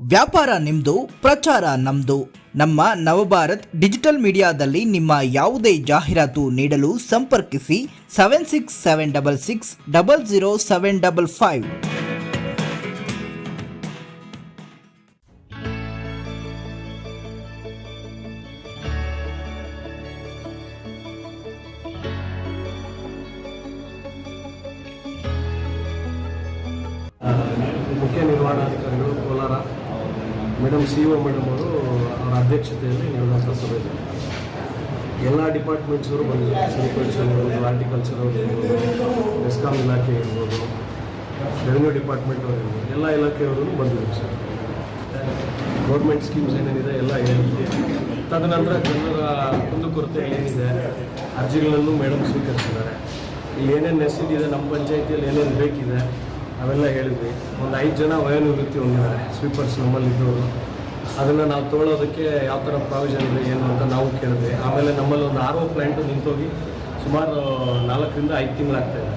ವ್ಯಾಪಾರ ನಿಮ್ದು, ಪ್ರಚಾರ ನಮ್ದು. ನಮ್ಮ ನವಭಾರತ್ ಡಿಜಿಟಲ್ ಮೀಡಿಯಾದಲ್ಲಿ ನಿಮ್ಮ ಯಾವುದೇ ಜಾಹೀರಾತು ನೀಡಲು ಸಂಪರ್ಕಿಸಿ seven six seven double six double zero seven double five ಸಭೆ. ಎಲ್ಲ ಡಿಪಾರ್ಟ್ಮೆಂಟ್ಸವರು ಬಂದಿದ್ದಾರೆ ಸೆರಿಕಲ್ಚರ್ ಇರ್ಬೋದು ಆರ್ಟಿಕಲ್ಚರ್ ಅವ್ರು ಇರ್ಬೋದು ಮೆಸ್ಕಾಮ್ ಇಲಾಖೆ ಇರ್ಬೋದು ರೆವಿನ್ಯೂ ಡಿಪಾರ್ಟ್ಮೆಂಟ್ ಅವರು ಇರ್ಬೋದು, ಎಲ್ಲ ಇಲಾಖೆಯವರು ಬಂದಿದ್ದಾರೆ ಸರ್. ಗೌರ್ಮೆಂಟ್ ಸ್ಕೀಮ್ಸ್ ಏನೇನಿದೆ ಎಲ್ಲ ಹೇಳಿದ್ವಿ ತದನಂತರ ಜನರ ಕುಂದುಕೊರತೆ ಏನಿದೆ, ಅರ್ಜಿಗಳನ್ನು ಮೇಡಮ್ ಸ್ವೀಕರಿಸಿದ್ದಾರೆ. ಇಲ್ಲಿ ಏನೇನು ನೆಸಿದಿದೆ ನಮ್ಮ ಪಂಚಾಯಿತಿಯಲ್ಲಿ ಏನೇನು ಬೇಕಿದೆ, ಅವೆಲ್ಲ ಹೇಳಿದ್ವಿ. ಒಂದು ಐದು ಜನ ವಯೋನಿವೃತ್ತಿ ಹೊಂದಿದ್ದಾರೆ ಸ್ವೀಪರ್ಸ್ ನಮ್ಮಲ್ಲಿದ್ದವರು. ಅದನ್ನು ನಾವು ತೊಗೊಳೋದಕ್ಕೆ ಯಾವ ಥರ ಪ್ರಾವಿಷನ್ ಇದೆ, ಏನು ಅಂತ ನಾವು ಕೇಳಿದ್ವಿ. ಆಮೇಲೆ ನಮ್ಮಲ್ಲಿ ಒಂದು ಆರ್ ಒ ಪ್ಲ್ಯಾಂಟು ನಿಂತೋಗಿ ಸುಮಾರು ನಾಲ್ಕರಿಂದ ಐದು ತಿಂಗಳಾಗ್ತಾ ಇದೆ.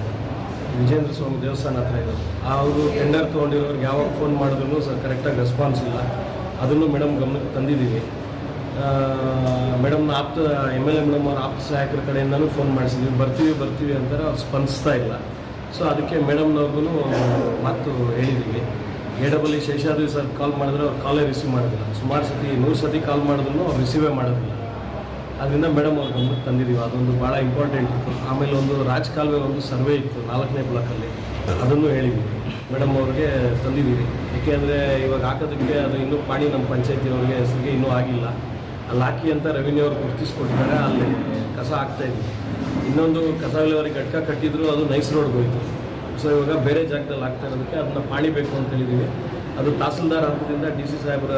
ವಿಜೇಂದ್ರ ಸ್ವಾಮಿ ದೇವಸ್ಥಾನ ಹತ್ರ ಇದು. ಅವರು ಟೆಂಡರ್ ತೊಗೊಂಡಿರೋರಿಗೆ ಯಾವಾಗ ಫೋನ್ ಮಾಡಿದ್ರು ಸರ್ ಕರೆಕ್ಟಾಗಿ ರೆಸ್ಪಾನ್ಸ್ ಇಲ್ಲ. ಅದನ್ನು ಮೇಡಮ್ ಗಮನಕ್ಕೆ ತಂದಿದ್ದೀವಿ. ಮೇಡಮ್ನ ಆಪ್ತ ಎಂ ಎಲ್ ಎ ಮೇಡಮ್ ಅವ್ರ ಆಪ್ತ ಸಹಾಯಕರ ಕಡೆಯಿಂದನೂ ಫೋನ್ ಮಾಡಿಸಿದ್ವಿ. ಬರ್ತೀವಿ ಬರ್ತೀವಿ ಅಂತಾರೆ, ಅವ್ರು ಸ್ಪಂದಿಸ್ತಾ ಇಲ್ಲ. ಸೊ ಅದಕ್ಕೆ ಮೇಡಮ್ನವ್ರಿಗೂ ಮಾತು ಹೇಳಿದ್ದೀವಿ A double E Seshadri sir call ಮಾಡಿದ್ರೆ ಅವ್ರು ಕಾಲೇ ರಿಸೀವ್ ಮಾಡೋದಿಲ್ಲ. ಸುಮಾರು ಸತಿ, ನೂರು ಸತಿ ಕಾಲ್ ಮಾಡಿದ್ರು ಅವ್ರು ರಿಸೀವೇ ಮಾಡೋದಿಲ್ಲ. ಅದರಿಂದ ಮೇಡಮ್ ಅವ್ರು ಗಮನಕ್ಕೆ ತಂದಿದ್ದೀವಿ ಅದೊಂದು ಭಾಳ ಇಂಪಾರ್ಟೆಂಟ್ ಇತ್ತು. ಆಮೇಲೆ ಒಂದು ರಾಜ್ ಕಾಲುವೆ ಒಂದು ಸರ್ವೆ ಇತ್ತು ನಾಲ್ಕನೇ ಬ್ಲಾಕಲ್ಲಿ ಅದನ್ನು ಹೇಳಿದ್ದೀವಿ ಮೇಡಮ್ ಅವ್ರಿಗೆ ತಂದಿದ್ದೀವಿ ಏಕೆಂದರೆ ಇವಾಗ ಹಾಕೋದಕ್ಕೆ ಅದು ಇನ್ನೂ ಪಾಣಿ ನಮ್ಮ ಪಂಚಾಯತಿಯವ್ರಿಗೆ ಹೆಸರಿಗೆ ಇನ್ನೂ ಆಗಿಲ್ಲ. ಅಲ್ಲಿ ಹಾಕಿ ಅಂತ ರೆವಿನ್ಯೂ ಅವ್ರು ಗುರುತಿಸ್ಕೊಟ್ಟಿದ್ದಾರೆ. ಅಲ್ಲಿ ಕಸ ಹಾಕ್ತಾಯಿದ್ವಿ ಇನ್ನೊಂದು ಕಸ ವಿಲೇವಾರಿ ಘಟಕ ಕಟ್ಟಿದ್ರು ಅದು ನೈಸ್ ರೋಡ್ಗೆ ಹೋಯ್ತು. ಸೊ ಇವಾಗ ಬೇರೆ ಜಾಗದಲ್ಲಿ ಆಗ್ತಾ ಇರೋದಕ್ಕೆ ಅದನ್ನ ಮಾಡಿಬೇಕು ಅಂತ ಹೇಳಿದ್ದೀವಿ ಅದು ತಹಸೀಲ್ದಾರ್ ಹಂತದಿಂದ ಡಿ ಸಿ ಸಾಹೇಬರ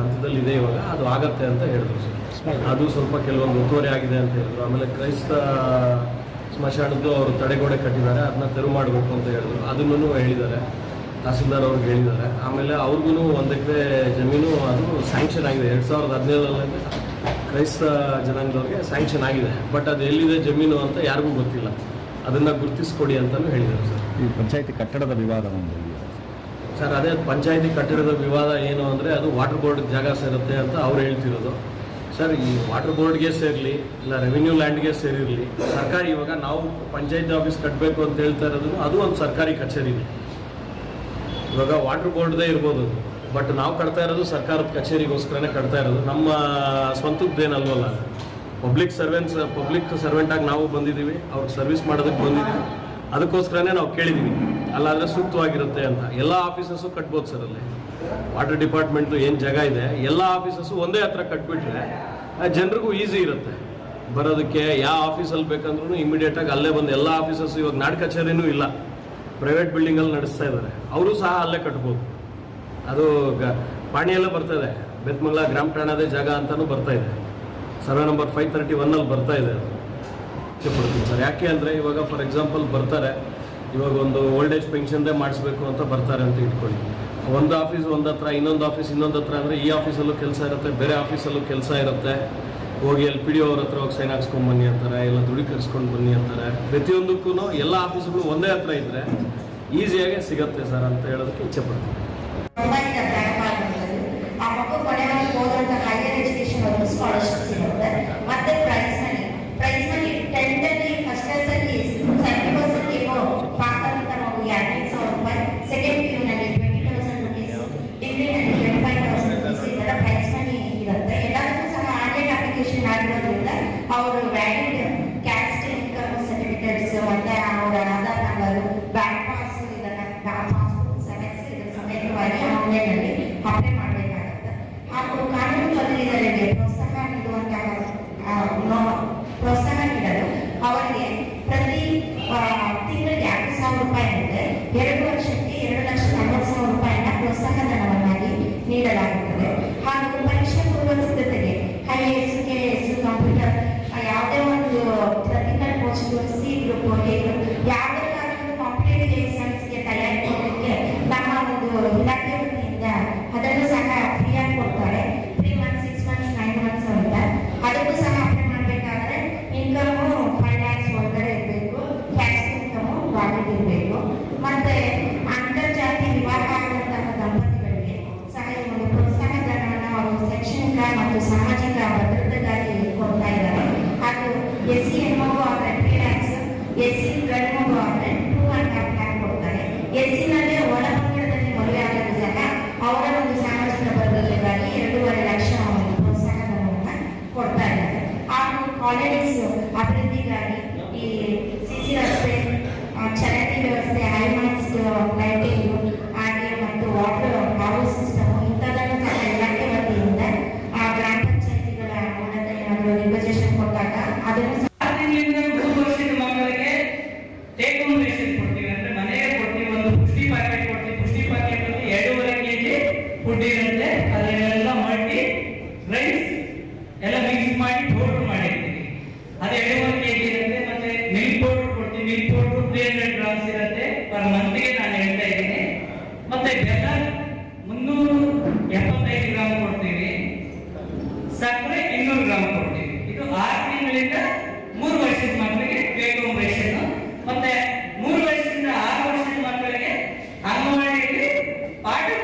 ಹಂತದಲ್ಲಿ ಇದೆ ಇವಾಗ. ಅದು ಆಗತ್ತೆ ಅಂತ ಹೇಳಿದ್ರು ಸರ್. ಅದು ಸ್ವಲ್ಪ ಕೆಲವೊಂದು ಒತ್ತುವರಿ ಆಗಿದೆ ಅಂತ ಹೇಳಿದ್ರು. ಆಮೇಲೆ ಕ್ರೈಸ್ತ ಸ್ಮಶಾನದ್ದು ಅವರು ತಡೆಗೋಡೆ ಕಟ್ಟಿದ್ದಾರೆ. ಅದನ್ನ ತೆರವು ಮಾಡಬೇಕು ಅಂತ ಹೇಳಿದ್ರು. ಅದನ್ನು ಹೇಳಿದ್ದಾರೆ. ತಹಸೀಲ್ದಾರ್ ಅವ್ರಿಗೆ ಹೇಳಿದ್ದಾರೆ. ಆಮೇಲೆ ಅವ್ರಿಗೂ ಒಂದು ಎಕರೆ ಜಮೀನು ಅದು ಸ್ಯಾಂಕ್ಷನ್ ಆಗಿದೆ. ಎರಡು ಸಾವಿರದ ಹದಿನೇಳರಲ್ಲಿ ಕ್ರೈಸ್ತ ಜನಾಂಗದವ್ರಿಗೆ ಸ್ಯಾಂಕ್ಷನ್ ಆಗಿದೆ. ಬಟ್ ಅದು ಎಲ್ಲಿದೆ ಜಮೀನು ಅಂತ ಯಾರಿಗೂ ಗೊತ್ತಿಲ್ಲ. ಅದನ್ನು ಗುರುತಿಸ್ಕೊಡಿ ಅಂತಲೂ ಹೇಳಿದ್ದಾರೆ ಸರ್. ಈ ಪಂಚಾಯತಿ ಕಟ್ಟಡದ ವಿವಾದ ಒಂದು ಸರ್, ಅದೇ ಪಂಚಾಯತಿ ಕಟ್ಟಡದ ವಿವಾದ ಏನು ಅಂದರೆ ಅದು ವಾಟರ್ ಬೋರ್ಡ್ ಜಾಗ ಸೇರುತ್ತೆ ಅಂತ ಅವ್ರು ಹೇಳ್ತಿರೋದು. ಸರ್, ಈ ವಾಟರ್ ಬೋರ್ಡ್ಗೆ ಸೇರಲಿ, ಇಲ್ಲ ರೆವಿನ್ಯೂ ಲ್ಯಾಂಡ್ಗೆ ಸೇರಿರಲಿ, ಸರ್ಕಾರಿ ಇವಾಗ ನಾವು ಪಂಚಾಯಿತಿ ಆಫೀಸ್ ಕಟ್ಟಬೇಕು ಅಂತ ಹೇಳ್ತಾ ಇರೋದು ಅದು ಒಂದು ಸರ್ಕಾರಿ ಕಚೇರಿನೇ ಇವಾಗ ವಾಟರ್ ಬೋರ್ಡ್ದೇ ಇರ್ಬೋದು ಬಟ್ ನಾವು ಕಟ್ತಾ ಇರೋದು ಸರ್ಕಾರದ ಕಚೇರಿಗೋಸ್ಕರನೇ ಕಟ್ತಾ ಇರೋದು. ನಮ್ಮ ಸ್ವಂತದ್ದೇನಲ್ವಲ್ಲ ಪಬ್ಲಿಕ್ ಸರ್ವೆಂಟ್ಸ್ ಪಬ್ಲಿಕ್ ಸರ್ವೆಂಟಾಗಿ ನಾವು ಬಂದಿದ್ದೀವಿ, ಅವ್ರಿಗೆ ಸರ್ವಿಸ್ ಮಾಡೋದಕ್ಕೆ ಬಂದಿದ್ದೀವಿ. ಅದಕ್ಕೋಸ್ಕರನೇ ನಾವು ಕೇಳಿದ್ದೀವಿ ಅಲ್ಲಾದರೆ ಸೂಕ್ತವಾಗಿರುತ್ತೆ ಅಂತ. ಎಲ್ಲ ಆಫೀಸಸ್ಸು ಕಟ್ಬೋದು ಸರ್ ಅಲ್ಲಿ. ವಾಟರ್ ಡಿಪಾರ್ಟ್ಮೆಂಟು ಏನು ಜಾಗ ಇದೆ, ಎಲ್ಲ ಆಫೀಸಸ್ಸು ಒಂದೇ ಹತ್ರ ಕಟ್ಬಿಟ್ರೆ ಜನರಿಗೂ ಈಸಿ ಇರುತ್ತೆ. ಬರೋದಕ್ಕೆ ಯಾವ ಆಫೀಸಲ್ಲಿ ಬೇಕಂದ್ರೂ ಇಮಿಡಿಯೇಟಾಗಿ ಅಲ್ಲೇ ಬಂದು ಎಲ್ಲ ಆಫೀಸಸ್ಸು ಇವಾಗ ನಾಡ್ ಕಚೇರಿನೂ ಇಲ್ಲ. ಪ್ರೈವೇಟ್ ಬಿಲ್ಡಿಂಗಲ್ಲಿ ನಡೆಸ್ತಾ ಇದ್ದಾರೆ. ಅವರು ಸಹ ಅಲ್ಲೇ ಕಟ್ಬೋದು. ಅದು ಗ, ಪಾಣಿಯೆಲ್ಲ ಬರ್ತದೆ ಬೆತ್ಮಂಗ್ಲ ಗ್ರಾಮ ಪ್ರಾಣದೇ ಜಾಗ ಅಂತಲೂ ಬರ್ತಾ ಇದೆ. ಸರ್ವೆ ನಂಬರ್ ಫೈವ್ ತರ್ಟಿ ಒನ್ನಲ್ಲಿ ಬರ್ತಾ ಇದೆ ಅದು. ಇಚ್ಛೆಪಡ್ತೀನಿ ಸರ್. ಯಾಕೆ ಅಂದರೆ ಇವಾಗ ಫಾರ್ ಎಕ್ಸಾಂಪಲ್ ಬರ್ತಾರೆ, ಇವಾಗ ಒಂದು ಓಲ್ಡ್ ಏಜ್ ಪೆನ್ಷನ್ದೇ ಮಾಡಿಸ್ಬೇಕು ಅಂತ ಬರ್ತಾರೆ ಅಂತ ಇಟ್ಕೊಳ್ಳಿ. ಒಂದು ಆಫೀಸ್ ಒಂದು ಹತ್ರ, ಇನ್ನೊಂದು ಆಫೀಸ್ ಇನ್ನೊಂದು ಹತ್ರ ಅಂದರೆ ಈ ಆಫೀಸಲ್ಲೂ ಕೆಲಸ ಇರುತ್ತೆ, ಬೇರೆ ಆಫೀಸಲ್ಲೂ ಕೆಲಸ ಇರುತ್ತೆ. ಹೋಗಿ ಎಲ್ ಪಿ ಡಿ ಅವ್ರ ಹತ್ರ ಹೋಗಿ ಸೈನ್ ಹಾಕ್ಸ್ಕೊಂಡು ಬನ್ನಿ ಅಂತಾರೆ, ಎಲ್ಲ ದೃಢೀಕರಿಸ್ಕೊಂಡು ಬನ್ನಿ ಅಂತಾರೆ. ಪ್ರತಿಯೊಂದಕ್ಕೂ ಎಲ್ಲ ಆಫೀಸ್ಗಳು ಒಂದೇ ಹತ್ರ ಇದ್ದರೆ ಈಸಿಯಾಗಿ ಸಿಗುತ್ತೆ ಸರ್ ಅಂತ ಹೇಳೋದಕ್ಕೆ ಇಚ್ಛೆ ಪಡ್ತೀನಿ. హాలిడేస్ అభివృద్ధి కానీ ఈ సిసి వస్తే చరణి వస్తే ఐమాక్స్ లైబ్రరీ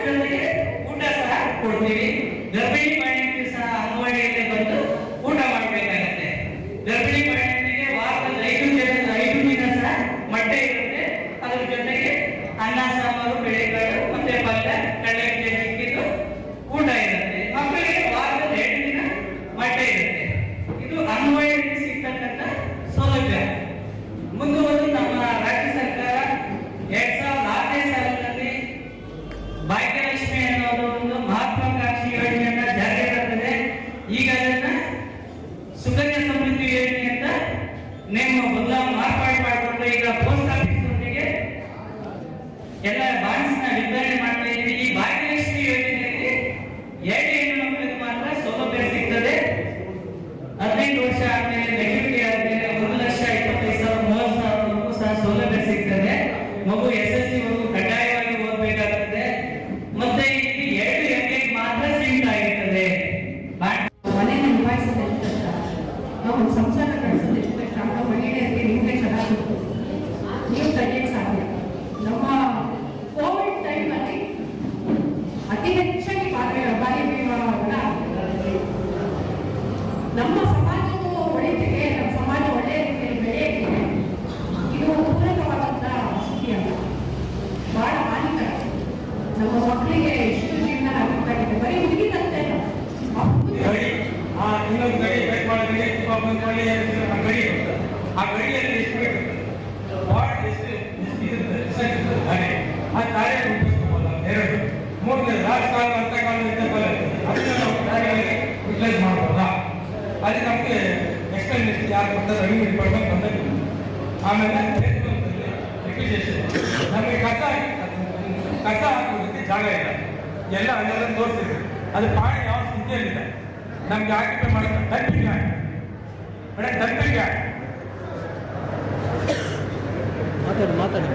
ಜೊತೆಗೆ ಊಟ ಸಹ ಕೊಡ್ತೀವಿ. ಗರ್ಭಿಣಿ ಬಾಣಂತಿ ಸಹ ಅಂಗನವಾಡಿ ಕಾರ್ಯಕರ್ತ ರೆವಿನ್ಯೂ ಡಿಪಾರ್ಟ್ಮೆಂಟ್ ಬಂದದ್ದು ಆಮೇಲೆ ರೆಗ್ಯುಲೇಷನ್ ನಮಗೆ ಕಸ ಕಸ ಹಾಕೋದಕ್ಕೆ ಜಾಗ ಇಲ್ಲ. ಎಲ್ಲ ಹಣ್ಣೆಲ್ಲ ತೋರಿಸಿದ್ರು. ಅದು ಪಾಣಿ ಯಾವ ಸ್ಥಿತಿಯಲ್ಲಿಲ್ಲ. ನಮ್ಗೆ ಆಕ್ಯುಪೈ ಮಾಡಿದ dumping yard madam dumping yard ಮಾತಾಡಿ ಮಾತಾಡಿ.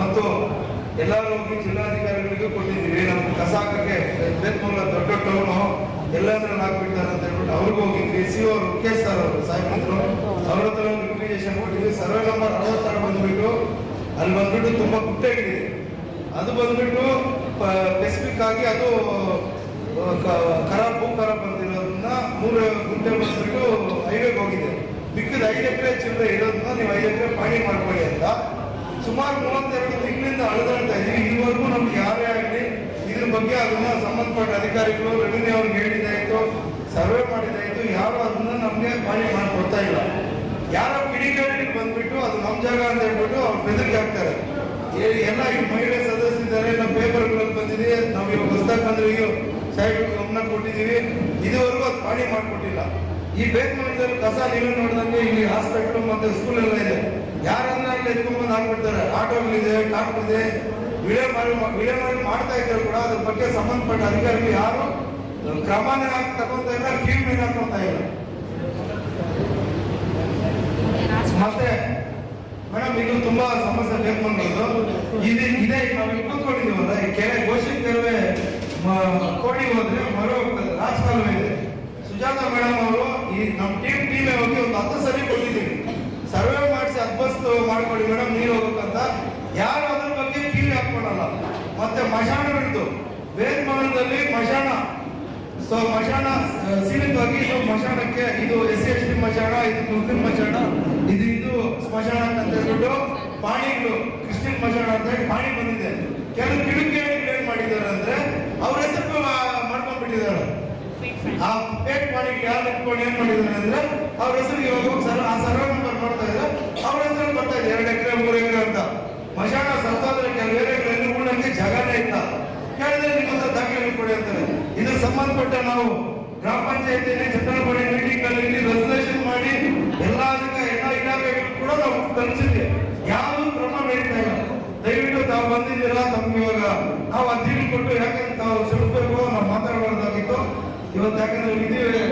ಮತ್ತು ಎಲ್ಲರೂ ಹೋಗಿ ಜಿಲ್ಲಾಧಿಕಾರಿಗಳಿಗೂ ಕೊಟ್ಟಿದ್ದೀವಿ. ನಮ್ಮ ಕಸಾಕಕ್ಕೆ ಬೆಂಬಲ ದೊಡ್ಡ ದೊಡ್ಡವನು ಎಲ್ಲಾದ್ರೂ ಹಾಕ್ಬಿಡ್ತಾರೆ ಅಂತ ಹೇಳ್ಬಿಟ್ಟು ಅವ್ರಿಗೂ ಹೋಗಿದ್ವಿ. ಸಿ ಅವರು ಕೆ ಸರ್ ಅವರು ಸಾಹೇಬ್ರು ಅವ್ರ ಹತ್ರ ಇನ್ವಿಟೇಷನ್ ಕೊಟ್ಟಿದ್ವಿ. ಸರ್ವೆ ನಂಬರ್ ಅರವತ್ತಾರು ಬಂದ್ಬಿಟ್ಟು, ಅಲ್ಲಿ ಬಂದ್ಬಿಟ್ಟು ತುಂಬ ಗುಟ್ಟಾಗಿದೆ ಅದು ಬಂದ್ಬಿಟ್ಟು ಸ್ಪೆಸಿಫಿಕ್ ಆಗಿ ಅದು ಖರಾಬ್ ಖರಾಬ್ ಬಂದಿರೋದನ್ನ ಮೂರು ಗುಂಟೆ ಬಂದ್ಬಿಟ್ಟು ಹೈವೇಗೆ ಹೋಗಿದೆ. ಮಿಕ್ಕಿದ ಐದು ಎಕರೆ ಚಿಲ್ಲರೆ ಇರೋದನ್ನ ನೀವು ಐದು ಎಕರೆ ಪಾಣಿ ಮಾಡ್ಕೊಳ್ಳಿ ಅಂತ ಸುಮಾರು ಮೂವತ್ತೆರಡು ತಿಂಗಳಿಂದ ಅಳದಾಡ್ತಾ ಇದೀವಿ ಇದುವರೆಗೂ ನಮ್ಗೆ ಯಾರೇ ಆಗಲಿ ಇದ್ರ ಬಗ್ಗೆ ಅದನ್ನ ಸಂಬಂಧಪಟ್ಟ ಅಧಿಕಾರಿಗಳು ರೆವಿನ್ಯೂ ಅವ್ರಿಗೆ ಹೇಳಿದಾಯ್ತು ಸರ್ವೆ ಮಾಡಿದಾಯ್ತು ಯಾರು ಅದನ್ನ ನಮ್ಗೆ ಪಾಣಿ ಮಾಡ್ಕೊಡ್ತಾ ಇಲ್ಲ. ಯಾರೋ ಕಿಡಿಗೇಡಿಗೆ ಬಂದ್ಬಿಟ್ಟು ಅದು ನಮ್ಮ ಜಾಗ ಅಂತ ಹೇಳ್ಬಿಟ್ಟು ಅವ್ರು ಬೆದರಿಕೆ ಹಾಕ್ತಾರೆ. ಎಲ್ಲ ಈ ಮಹಿಳೆ ಸದಸ್ಯರಿದ್ದಾರೆ ನಮ್ಮ ಪೇಪರ್ಗಳಲ್ಲಿ ಬಂದಿದೆ ನಾವು ಇವಾಗ ಹೊಸದಾಗಿ ಬಂದ್ರೆ ಸಾಹೇಬ್ರಿಗೆ ಗಮನ ಕೊಟ್ಟಿದ್ದೀವಿ, ಇದುವರೆಗೂ ಅದು ಪಾಣಿ ಮಾಡಿಕೊಟ್ಟಿಲ್ಲ. ಈ ಬೇತ್ಮಂಗಲದಲ್ಲಿ ಕಸ ನೀವು ನೋಡಿದಂಗೆ ಇಲ್ಲಿ ಹಾಸ್ಪಿಟಲ್ ಮತ್ತೆ ಸ್ಕೂಲ್ ಎಲ್ಲ ಇದೆ. ಯಾರನ್ನ ಇಲ್ಲಿ ಎತ್ಕೊಂಡ್ಬಂದು ಹಾಕ್ಬಿಡ್ತಾರೆ? ಆಟೋಗಳಿದೆ ಟ್ರಾಕ್ಟರ್ ಇದೆ ವಿಳೆ ಮಾಡಿ ಮಾಡ್ತಾ ಇದ್ದಾರೆ ಕೂಡ. ಅದ್ರ ಬಗ್ಗೆ ಸಂಬಂಧಪಟ್ಟ ಅಧಿಕಾರಿಗಳು ಯಾರು? ಕ್ರಮನೇ ತಗೊಂತ ಇಲ್ಲ ಕೀಳ್ ಮೇಲೆ ಹಾಕೊಂತ ಇಲ್ಲ. ಮತ್ತೆ, ಮೇಡಮ್, ಇದು ತುಂಬಾ ಸಮಸ್ಯೆ ಬೇಕು ಇದೆ ಇದೆ, ನಾವು ಕೂತ್ಕೊಂಡಿದ್ದೀವಲ್ಲ, ಈ ಕೆರೆ ಘೋಷಣೆ ಕೆರೆ ಕೋಡಿ ಹೋದ್ರೆ ಮರು ಹೋಗ್ತದೆ. ರಾಜಕಾಲುವೆ ಸುಜಾತ ಮೇಡಮ್ ಅವರು ಈ ನಮ್ಮ ಟೀಮ್ ಟೀಮ್ ಹೋಗಿ ಒಂದು ಹತ್ತು ಸರಿ ಕೊಟ್ಟಿದ್ದೀವಿ ಸರ್ವೆ ಮಾಡಿಸಿ ಅದ್ಬಸ್ತು ಮಾಡ್ಕೊಳ್ಳಿ ಮೇಡಮ್, ನೀರು ಹೋಗ್ಬೇಕಂತ. ಯಾರು ಅದ್ರ ಬಗ್ಗೆ ಕಿವಿ ಹಾಕೊಳ್ಳಲ್ಲ ಮತ್ತೆ ಬೇರೆ ಮಾತ್ರದಲ್ಲಿ ಮಶಾಣ. ಸೊ ಮಶಾಣ ಸೀಮಿತವಾಗಿ ಇದು ಮಶಾಣಕ್ಕೆ ಇದು ಎಸ್ ಸಿ ಎಸ್ ಟಿ ಮಶಾಣ, ಇದು ಮುಸ್ಲಿಂ ಮಶಾಣ, ಇದು ಇದು ಸ್ಮಶಾನ ಅಂತ ಹೇಳ್ಬಿಟ್ಟು ಪಾಣಿಗಳು ಕ್ರಿಶ್ಚಿಯನ್ ಮಶಾಣ ಅಂತ ಹೇಳಿ ಪಾಣಿ ಬಂದಿದೆ ಕೆಲವು ಕಿಡಿಕೇಡಿಗಳು ಏನ್ ಮಾಡಿದ್ದಾರೆ ಅಂದ್ರೆ ಅವ್ರ ಹೆಸರು ಮಾಡ್ಕೊಂಡ್ಬಿಟ್ಟಿದ್ದಾರೆ ಆ ಪೇಟ್ ಪಾಣಿಗೆ ಯಾರು ಇಟ್ಕೊಂಡು ಏನ್ ಅಂದ್ರೆ ಅವ್ರ ಹೆಸರು ಇವಾಗ ಸರ್ ಆ ಸರ್ವೆ ನಂಬರ್ ನೋಡ್ತಾ ಇದ್ರೆ ಅವ್ರ ಹೆಸರು ಬರ್ತಾ ಇದೆ, ಎರಡು ಎಕರೆ, ಮೂರು ಎಕರೆ ಅಂತ. ಮಶಾನ ಸತ್ತಾದ್ರೆ ಕೆಲವು ಏರಿಯಾಗಳಲ್ಲಿ ಉಳ್ಳಂಗೆ ಜಾಗನೇ ಇಲ್ಲ. ಕೇಳಿದ್ರೆ ನಿಮ್ಮ ಹತ್ರ ದಾಖಲೆ ಕೊಡಿ ಅಂತಾರೆ. ಇದಕ್ಕೆ ಸಂಬಂಧಪಟ್ಟ ನಾವು ಗ್ರಾಮ ಪಂಚಾಯತಿಯಲ್ಲಿ ಮೀಟಿಂಗ್ ಅಲ್ಲಿ ರೆಸಲ್ಯೂಷನ್ ಮಾಡಿ ಎಲ್ಲಾ ಎಲ್ಲ ಇಲಾಖೆಗಳು ಕೂಡ ನಾವು ಕಲಿಸಿದ್ವಿ ಯಾವುದು ಕ್ರಮ ನಡೀತಾ ಇಲ್ಲ. ದಯವಿಟ್ಟು ತಾವು ಬಂದಿದ್ದೀರಾ, ತಮ್ಗೆ ಇವಾಗ ನಾವು ಅರ್ಜಿಗಳು ಕೊಟ್ಟು ಯಾಕಂದ್ರೆ ತಾವು ಸಿಡಿಸ್ಬೇಕು ನಾವು ಮಾತಾಡಬಾರ್ದಾಗಿತ್ತು. ಇವತ್ತು ಯಾಕಂದ್ರೆ ಇದೀವಿ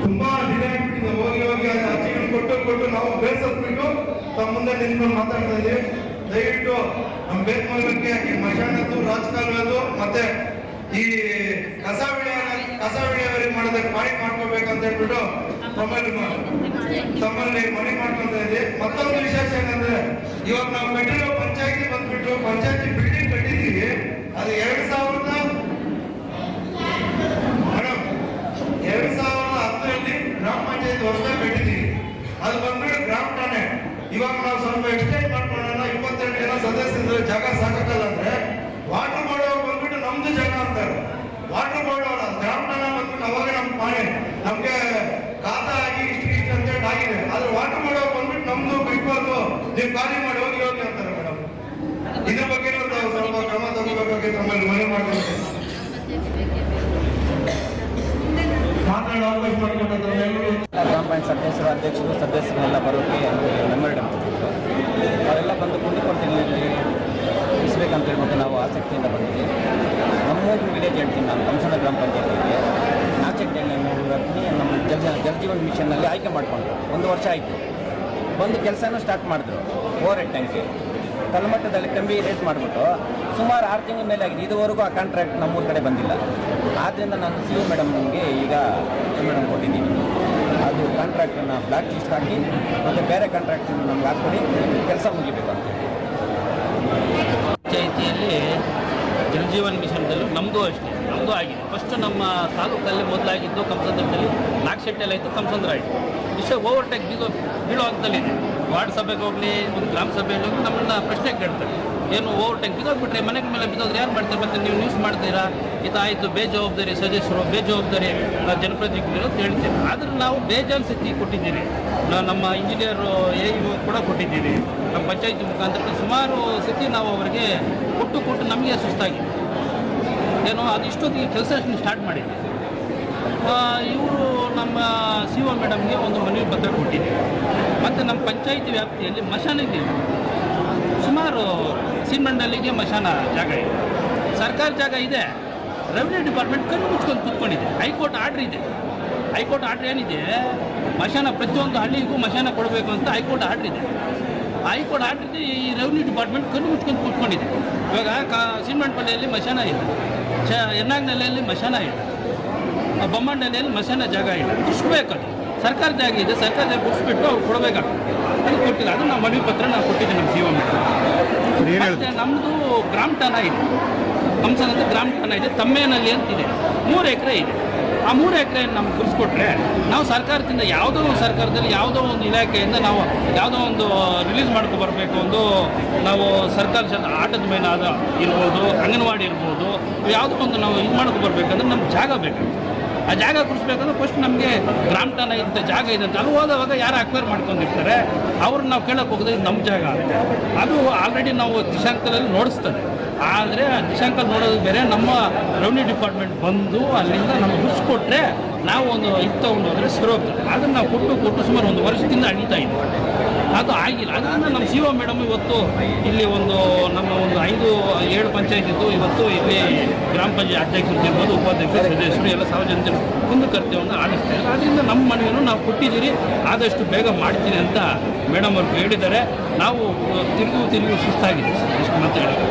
ತುಂಬಾ ದಿನ ಆಗ್ಬಿಟ್ಟಿದೆ ಹೋಗಿ ಹೋಗಿ ಅದು ಕೊಟ್ಟು ಕೊಟ್ಟು ನಾವು ಬೇಸತ್ಬಿಟ್ಟು ತಮ್ಮ ಮುಂದೆ ನಿಂತ್ಕೊಂಡು ಮಾತಾಡ್ತಾ ಇದೀವಿ ದಯವಿಟ್ಟು ನಮ್ಮ ಬೇತ್ಮಂಗಲಕ್ಕೆ ಈ ಮಶಾಣದ್ದು ರಾಜಕಾಲುವೆದು ಮತ್ತೆ ಈ ಕಸ ವಿಳಿಯ ಕಸ ವಿಳಿಯವರಿಗೆ ಮಾಡೋದಕ್ಕೆ ಮಾಡಿ ಮಾಡ್ಕೋಬೇಕಂತ ಹೇಳ್ಬಿಟ್ಟು ತಮ್ಮಲ್ಲಿ ತಮ್ಮಲ್ಲಿ ಮನೆ ಮಾಡ್ಕೊಂತ ಇದ್ದೀವಿ. ಮತ್ತೊಂದು ವಿಶೇಷ ಏನಂದ್ರೆ, ಇವಾಗ ನಾವು ಕಟ್ಟಿರೋ ಪಂಚಾಯತಿ ಬಂದ್ಬಿಟ್ಟು ಪಂಚಾಯತಿ ಬಿಲ್ಡಿಂಗ್ ಕಟ್ಟಿದ್ದೀವಿ. ಅದು ಎರಡ್ ಸಾವಿರದ ಮೇಡಮ್ ಎರಡ್ ಸಾವಿರದ ಹತ್ತರಲ್ಲಿ ಹೊಸದಾಗಿ ಕಟ್ಟಿದ್ದೀವಿ ಅದು ಬಂದ್ಬಿಟ್ಟು ಗ್ರಾಮ ಠಾಣೆ. ಇವಾಗ ನಾವು ಸ್ವಲ್ಪ ಎಕ್ಸ್ಟೆಂಡ್ ಮಾಡ್ಕೊಳ್ಳೋಣ. ಇಪ್ಪತ್ತೆರಡು ಜನ ಸದಸ್ಯರು ಜಾಗ ಸಾಕಾಗಲ್ಲ ಅಂದ್ರೆ ವಾಟರ್ ಬೋರ್ಡ್ ಬಂದ್ಬಿಟ್ಟು ನಮ್ದು ಜಾಗ ಅಂತಾರೆ. ವಾಟರ್ ಬೋರ್ಡ್ ಅವರ ಗ್ರಾಮ ಠಾಣೆ ಬಂದ್ಬಿಟ್ಟು ಅವಾಗ ನಮ್ಮ ಪಾಣೆ ನಮ್ಗೆ ಖಾತಾ ಆಗಿ ಇಷ್ಟು ಇಷ್ಟು ಅಂತ ಆಗಿದೆ. ಆದ್ರೆ ವಾಟರ್ ಬೋರ್ಡ್ ಬಂದ್ಬಿಟ್ಟು ನಮ್ದು ಬಿಟ್ಬಾರ್ದು ನೀವು ಖಾಲಿ ಮಾಡಿ ಹೋಗಿ ಹೋಗಿ ಅಂತಾರೆ ಮೇಡಮ್. ಇದ್ರ ಬಗ್ಗೆ ನಾವು ಸ್ವಲ್ಪ ಕ್ರಮ ತಗೋಬೇಕಾಗಿ ತಮ್ಮಲ್ಲಿ ಮನವಿ ಮಾಡ್ತೀನಿ ಗ್ರಾಮ ಪಂಚಾಯತ್ ಸದಸ್ಯರು, ಅಧ್ಯಕ್ಷರು, ಸದಸ್ಯರೆಲ್ಲ ಬರೋಕ್ಕೆ ಮೆಮೊರಿಡಮ್ ಅವರೆಲ್ಲ ಬಂದು ಕುಂದುಕೊಡ್ತೀನಿ ಇಸ್ಬೇಕಂತ ಹೇಳ್ಬಿಟ್ಟು ನಾವು ಆಸಕ್ತಿಯಿಂದ ಬಂದಿದ್ದೀವಿ. ನಮ್ಮೂರು ವಿಲೇಜ್ ಹೇಳ್ತೀನಿ ನಾನು ಕಂಸಣ ಗ್ರಾಮ ಪಂಚಾಯತಿಗೆ ನಾಚೆಟ್ಟೆಣ್ಣೆ ನಮ್ಮ ಜಲ್ ಜಲ್ ಜೀವನ್ ಮಿಷನ್ನಲ್ಲಿ ಆಯ್ಕೆ ಮಾಡಿಕೊಂಡು ಒಂದು ವರ್ಷ ಆಯಿತು. ಬಂದು ಕೆಲಸನೂ ಸ್ಟಾರ್ಟ್ ಮಾಡಿದ್ರು, ಓವರ್ ಹೆಡ್ ಟ್ಯಾಂಕಿ ತಳಮಟ್ಟದಲ್ಲಿ ಕಂಬಿ ರೇಟ್ ಮಾಡಿಬಿಟ್ಟು ಸುಮಾರು ಆರು ತಿಂಗಳ ಮೇಲೆ ಆಗಿದೆ. ಇದುವರೆಗೂ ಆ ಕಾಂಟ್ರಾಕ್ಟ್ ನಮ್ಮೂರ ಕಡೆ ಬಂದಿಲ್ಲ. ಆದ್ದರಿಂದ ನಾನು ಸಿ ಮೇಡಮ್ ನಿಮಗೆ ಈಗ ಮೇಡಮ್ ಕೊಟ್ಟಿದ್ದೀನಿ. ಅದು ಕಾಂಟ್ರಾಕ್ಟನ್ನು ಬ್ಲಾಕ್ ಲಿಸ್ಟ್ ಹಾಕಿ ಮತ್ತು ಬೇರೆ ಕಾಂಟ್ರಾಕ್ಟ್ ನಮ್ಗೆ ಹಾಕ್ಕೊಡಿ. ಕೆಲಸ ಮುಗಿಬೇಕು ಅಂತ. ಪಂಚಾಯಿತಿಯಲ್ಲಿ ಜಲಜೀವನ್ ಮಿಷನ್ದಲ್ಲೂ ನಮ್ಮದು ಅಷ್ಟೇ. ನಮ್ಮದು ಆಗಿದೆ. ಫಸ್ಟ್ ನಮ್ಮ ತಾಲೂಕಲ್ಲಿ ಮೊದಲಾಗಿದ್ದು ಕಂಸಂದ್ರದಲ್ಲಿ ನಾಲ್ಕು ಶೆಟ್ಟಿಯಲ್ಲಿ ಆಯಿತು ಕಂಸಂದ್ರ ಆಯಿತು ವಿಷಯ ಓವರ್ಟೇಕ್ ಬೀಳೋ ಬೀಳೋ ಹಂತದಲ್ಲಿದೆ. ವಾರ್ಡ್ ಸಭೆಗೆ ಹೋಗಲಿ, ಒಂದು ಗ್ರಾಮ ಸಭೆಯಲ್ಲಿ ಹೋಗಲಿ, ನಮ್ಮನ್ನ ಪ್ರಶ್ನೆ ಕೇಳ್ತಾರೆ. ಏನು ಓವರ್ ಟೈಮ್ ಬಿದ್ದೋಗ್ಬಿಟ್ರೆ ಮನೆ ಮೇಲೆ ಬಿದ್ದೋದ್ರೆ ಏನು ಮಾಡ್ತಾರೆ? ಮತ್ತು ನೀವು ನ್ಯೂಸ್ ಮಾಡ್ತೀರಾ? ಇದಾಯಿತು ಬೇಜವಾಬ್ದಾರಿ ಸದಸ್ಯರು ಬೇಜವಾಬ್ದಾರಿ ಜನಪ್ರತಿನಿಧಿಗಳು ಅಂತ ಹೇಳ್ತೀವಿ. ಆದರೆ ನಾವು ಬೇಜಾನ್ ಸ್ಥಿತಿ ಕೊಟ್ಟಿದ್ದೀವಿ. ನಮ್ಮ ಇಂಜಿನಿಯರು ಎ ಕೂಡ ಕೊಟ್ಟಿದ್ದೀವಿ. ನಮ್ಮ ಪಂಚಾಯತಿ ಮುಖಾಂತರ ಸುಮಾರು ಸ್ಥಿತಿ ನಾವು ಅವರಿಗೆ ಕೊಟ್ಟು ಕೊಟ್ಟು ನಮಗೆ ಸುಸ್ತಾಗಿದೆ. ಏನೋ ಅದಿಷ್ಟೊತ್ತಿಗೆ ಕೆಲಸ ಸ್ಟಾರ್ಟ್ ಮಾಡಿದ್ದೆ ಇವರು ನಮ್ಮ ಸಿ ಒ ಮೇಡಮ್ಗೆ ಒಂದು ಮನವಿ ಪತ್ರ ಕೊಟ್ಟಿದ್ದೀವಿ ಮತ್ತು ನಮ್ಮ ಪಂಚಾಯಿತಿ ವ್ಯಾಪ್ತಿಯಲ್ಲಿ ಮಶಾನ ಇದ್ದೀವಿ ಸುಮಾರು ಸೀಮಂಡಲಿಗೆ ಮಶಾನ ಜಾಗ ಇದೆ. ಸರ್ಕಾರಿ ಜಾಗ ಇದೆ. ರೆವಿನ್ಯೂ ಡಿಪಾರ್ಟ್ಮೆಂಟ್ ಕಣ್ಣು ಮುಚ್ಕೊಂಡು ಕೂತ್ಕೊಂಡಿದೆ. ಹೈಕೋರ್ಟ್ ಆರ್ಡ್ರ್ ಇದೆ. ಹೈಕೋರ್ಟ್ ಆರ್ಡ್ರ್ ಏನಿದೆ? ಮಶಾನ ಪ್ರತಿಯೊಂದು ಹಳ್ಳಿಗೂ ಮಶಾನ ಕೊಡಬೇಕು ಅಂತ ಹೈಕೋರ್ಟ್ ಆರ್ಡ್ರ್ ಇದೆ. ಹೈಕೋರ್ಟ್ ಆರ್ಡ್ರ್ ಇದೆ ಈ ರೆವಿನ್ಯೂ ಡಿಪಾರ್ಟ್ಮೆಂಟ್ ಕಣ್ಣು ಮುಚ್ಕೊಂಡು ಕೂತ್ಕೊಂಡಿದೆ. ಇವಾಗ ಕಾ ಸಿಮಂಡಪಳ್ಳಿಯಲ್ಲಿ ಮಶಾನ ಇದೆ ಚ ಎನ್ನಾಗ್ನಲ್ಲಿಯಲ್ಲಿ ಮಶಾನ ಇದೆ ಆ ಬೊಮ್ಮಣ್ಣನೆಯಲ್ಲಿ ಮಶಾನ ಜಾಗ ಇಲ್ಲ. ಬಿಡಿಸ್ಬೇಕು ಸರ್ಕಾರದ ಸರ್ಕಾರ ಜಾಗ ಇದೆ ಸರ್ಕಾರದ ಜಾಗ ಬಿಡಿಸ್ಬಿಟ್ಟು ಅವ್ರು ಕೊಡಬೇಕಾಗ್ತದೆ. ಅದು ಕೊಟ್ಟಿಲ್ಲ. ಅದನ್ನು ನಾವು ಮನವಿ ಪತ್ರ ನಾವು ಕೊಟ್ಟಿದ್ದೀವಿ ನಮ್ಮ ಜೀವನ ಮತ್ತು ನಮ್ಮದು ಗ್ರಾಮ ಠಾಣ ಇದೆ. ಕಂಸನ್ ಅಂತ ಗ್ರಾಮ ಠಾಣ ಇದೆ. ತಮ್ಮೇನಲ್ಲಿ ಅಂತಿದೆ ಮೂರು ಎಕರೆ ಇದೆ. ಆ ಮೂರು ಎಕರೆ ನಮ್ಗೆ ಗುರುಸ್ಕೊಟ್ರೆ ನಾವು ಸರ್ಕಾರದಿಂದ ಯಾವುದೋ ಒಂದು ಸರ್ಕಾರದಲ್ಲಿ ಯಾವುದೋ ಒಂದು ಇಲಾಖೆಯಿಂದ ನಾವು ಯಾವುದೋ ಒಂದು ರಿಲೀಸ್ ಬರಬೇಕು ಒಂದು ನಾವು ಸರ್ಕಾರ ಆಟದ ಮೇಲಾದ ಆದ ಇರ್ಬೋದು ಅಂಗನವಾಡಿ ಇರ್ಬೋದು ಯಾವುದೋ ಒಂದು ನಾವು ಇದು ಮಾಡ್ಕೊ ಬರಬೇಕಂದ್ರೆ ನಮ್ಗೆ ಜಾಗ ಬೇಕಾಗ್ತದೆ. ಆ ಜಾಗ ಕುಡಿಸ್ಬೇಕಂದ್ರೆ ಫಸ್ಟ್ ನಮಗೆ ಗ್ರಾಮ ಠಾಣ ಇಂಥ ಜಾಗ ಇದೆ ಅಂತ. ಅಲ್ಲಿ ಹೋದವಾಗ ಯಾರು ಅಕ್ವೈರ್ ಮಾಡ್ಕೊಂಡಿರ್ತಾರೆ, ಅವ್ರನ್ನ ನಾವು ಕೇಳಕ್ಕೆ ಹೋಗೋದು ಇದು ನಮ್ಮ ಜಾಗ ಅಂತ. ಅದು ಆಲ್ರೆಡಿ ನಾವು ದಿಶಾಂಕದಲ್ಲಿ ನೋಡಿಸ್ತದೆ ಆದರೆ ಆ ದಿಶಾಂಕ ನೋಡೋದು ಬೇರೆ, ನಮ್ಮ ರೆವಿನ್ಯೂ ಡಿಪಾರ್ಟ್ಮೆಂಟ್ ಬಂದು ಅಲ್ಲಿಂದ ನಮ್ಗೆ ಬಿಡಿಸ್ಕೊಟ್ರೆ ನಾವು ಒಂದು ಇತ್ತು ತೊಗೊಂಡು ಹೋದರೆ ಸರಿ ಅದನ್ನು ನಾವು ಕೊಟ್ಟು ಕೊಟ್ಟು ಸುಮಾರು ಒಂದು ವರ್ಷದಿಂದ ಅಣಿತಾ ಇದ್ದೀವಿ. ಅದು ಆಗಿಲ್ಲ. ಅದರಿಂದ ನಮ್ಮ ಶಿವ ಮೇಡಮ್ ಇವತ್ತು ಇಲ್ಲಿ ಒಂದು ನಮ್ಮ ಒಂದು ಐದು, ಏಳು ಪಂಚಾಯತ್ ಇದ್ದು ಇವತ್ತು ಇಲ್ಲಿ ಗ್ರಾಮ ಪಂಚಾಯತ್ ಅಧ್ಯಕ್ಷರು ಇರ್ಬೋದು ಉಪಾಧ್ಯಕ್ಷರು ಸದಸ್ಯರು ಎಲ್ಲ ಸಾರ್ವಜನಿಕರು ಒಂದು ಕರ್ತವ್ಯವನ್ನು ಆಡಿಸ್ತಾರೆ ಅದರಿಂದ ನಮ್ಮ ಮನವಿಯನ್ನು ನಾವು ಕೊಟ್ಟಿದ್ದೀರಿ. ಆದಷ್ಟು ಬೇಗ ಮಾಡ್ತೀನಿ ಅಂತ ಮೇಡಮ್ ಅವ್ರಿಗೆ ಹೇಳಿದ್ದಾರೆ. ನಾವು ತಿರುಗು ತಿರುಗು ಸುಸ್ತಾಗಿದೆ. ಸರ್ ಇಷ್ಟು ಮಾತು ಹೇಳೋದು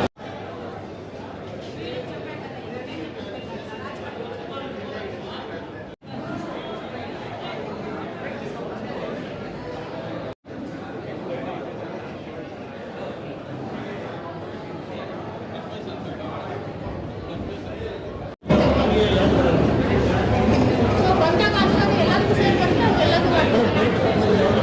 ಸೊ ಬಂದಾಗ ಅನ್ಸೋದು ಎಲ್ಲದಕ್ಕೂ ಸೇರಿ ಬಂದ್ರೆ ಎಲ್ಲದೂ ಮಾಡ್ತಾರೆ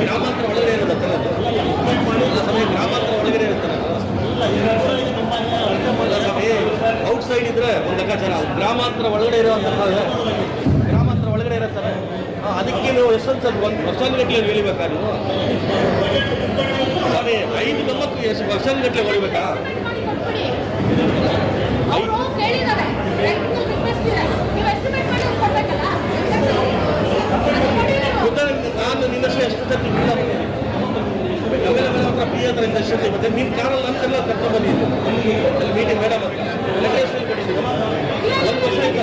ಗ್ರಾಮಾಂತರ ಒಳಗಡೆ ಇರುತ್ತಲ್ಲ ಸಮಯ ಗ್ರಾಮಾಂತರ ಒಳಗಡೆ ಇರುತ್ತಲ್ಲ ಔಟ್ ಸೈಡ್ ಇದ್ರೆ ಒಂದು ಲೆಕ್ಕಾಚಾರ ಗ್ರಾಮಾಂತರ ಒಳಗಡೆ ಇರುವಂತಹ ಗ್ರಾಮಾಂತರ ಒಳಗಡೆ ಇರುತ್ತಾರೆ ಆ, ಅದಕ್ಕೆ ನೀವು ಎಷ್ಟೊಂದು ಸ್ವಲ್ಪ ಒಂದು ವರ್ಷಾನುಗಟ್ಟಲೆ ಬೆಳಿಬೇಕಾ ನೀವು? ಸಾರಿ ಐದು ಗಮ್ಮತ್ತು ಎಷ್ಟು ವರ್ಷಾನುಗಟ್ಟಲೆ ಹೊಡಿಬೇಕಾ? ನಾನು ನಿನ್ನಷ್ಟು ಎಷ್ಟು ಹತ್ರ ಪಿ ಹತ್ರ ಇಂದ ಎಷ್ಟು ಮತ್ತೆ ನಿನ್ನ ಕಾರಲ್ಲಿ ಅಂತೆಲ್ಲ ಕರ್ಕೊಂಡು ಬಂದಿದ್ದೀನಿ ಅಲ್ಲಿ ಮೀಟಿಂಗ್ ಬೇಡ ಮತ್ತೆ. ಲೆಟರ್ ಎಷ್ಟು ಕೊಟ್ಟಿದ್ದೀನಿ ಒಂದು ವರ್ಷ ಇಲ್ಲ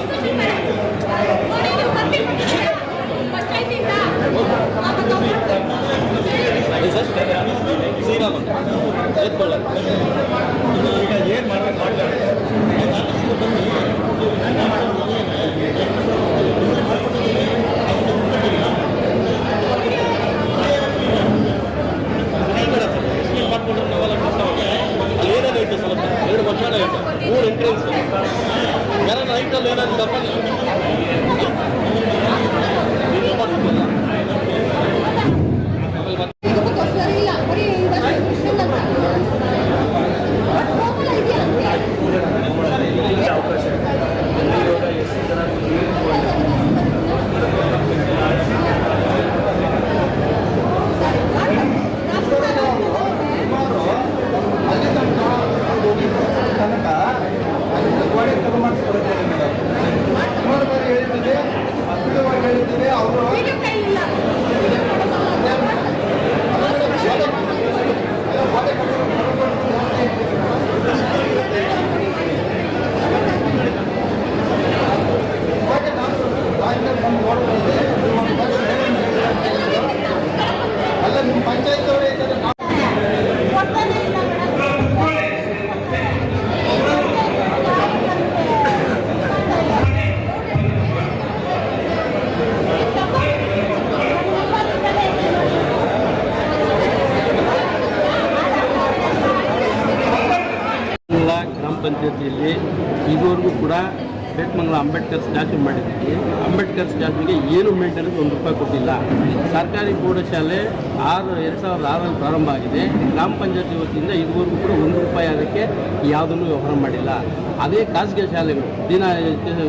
ನೋಡಿ ನೀವು ಬರ್ತಿರ್ತೀರಾ? ಫಸ್ಟ್ ಆಯ್ತಿಂದ ಆವಾಗ ಅವ್ರು ಶ್ರೀರಾಮ ಎತ್ಕೊಳ್ಳ ಈಗ ಏನು ಮಾಡ್ಬೇಕು ಮಾಡ್ತಾರೆ ಮಾಡ್ಕೊಂಡ್ರೆ ನಾವೆಲ್ಲ ಅಲ್ಲಿ ಏನೇನು ಐತೆ ಸ್ವಲ್ಪ ಎರಡು ವರ್ಷ ಐತೆ ಮೂರು ಎಂಟ್ರೆನ್ಸ್ ಯಾರು ನೈಟಲ್ಲಿ ಏನಾದ್ರು ಡಬಲ್ ಇದಕ್ಕೂ ಸರಿ ಇಲ್ಲ ಬರೀ ಇದಕ್ಕೆ ಮಿಷನ್ ಅಂತ ಬಟ್ ಗೋಕುಲ ಇದೆಯಲ್ಲ ತನಕ ಅಲ್ಲಿಂದ ಗೋಡೆ ತಗೊಂಡ್ಬಂದು ಮೇಡಮ್ ಸುಮಾರು ಬಾರಿ ಹೇಳಿದ್ದೀವಿ ಅದ್ಭುತವಾಗಿ ಹೇಳಿದ್ದೀವಿ ಅವರು ವಿಡಿಯೋ ಕೈಲಿಲ್ಲ ಇವಾಗ ನಾನು ಬಾಯಿಂದ ಬಂದು ನೋಡ್ಬೋದು ಅಲ್ಲ ನಿಮ್ಮ ಪಂಚಾಯತ್ ಅವರೇ ಇದ್ದಾರೆ ನಾವು ಕೊಡ್ತಾನೆ ಇಲ್ಲ ಎಲ್ಲ ಗ್ರಾಮ ಪಂಚಾಯತಿಯಲ್ಲಿ ಇದುವರೆಗೂ ಕೂಡ ಬೇಟ್ಮಂಗಲ ಅಂಬೇಡ್ಕರ್ ಸ್ಟ್ಯಾಚ್ಯೂ ಮಾಡಿದ್ದೀವಿ ಅಂಬೇಡ್ಕರ್ ಸ್ಟ್ಯಾಚ್ಯೂಗೆ ಏನು ಮೇಂಟೆನೆನ್ಸ್ ಒಂದು ರೂಪಾಯಿ ಕೊಟ್ಟಿಲ್ಲ. ಸರ್ಕಾರಿ ಪ್ರೌಢಶಾಲೆ ಆರು, ಎರಡು ಸಾವಿರದ ಆರಲ್ಲಿ ಪ್ರಾರಂಭ ಆಗಿದೆ. ಗ್ರಾಮ ಪಂಚಾಯತಿ ವತಿಯಿಂದ ಇದುವರೆಗೂ ಕೂಡ ಒಂದು ರೂಪಾಯಿ ಅದಕ್ಕೆ ಯಾವುದನ್ನು ವ್ಯವಹಾರ ಮಾಡಿಲ್ಲ. ಅದೇ ಖಾಸಗಿ ಶಾಲೆಗಳು ದಿನ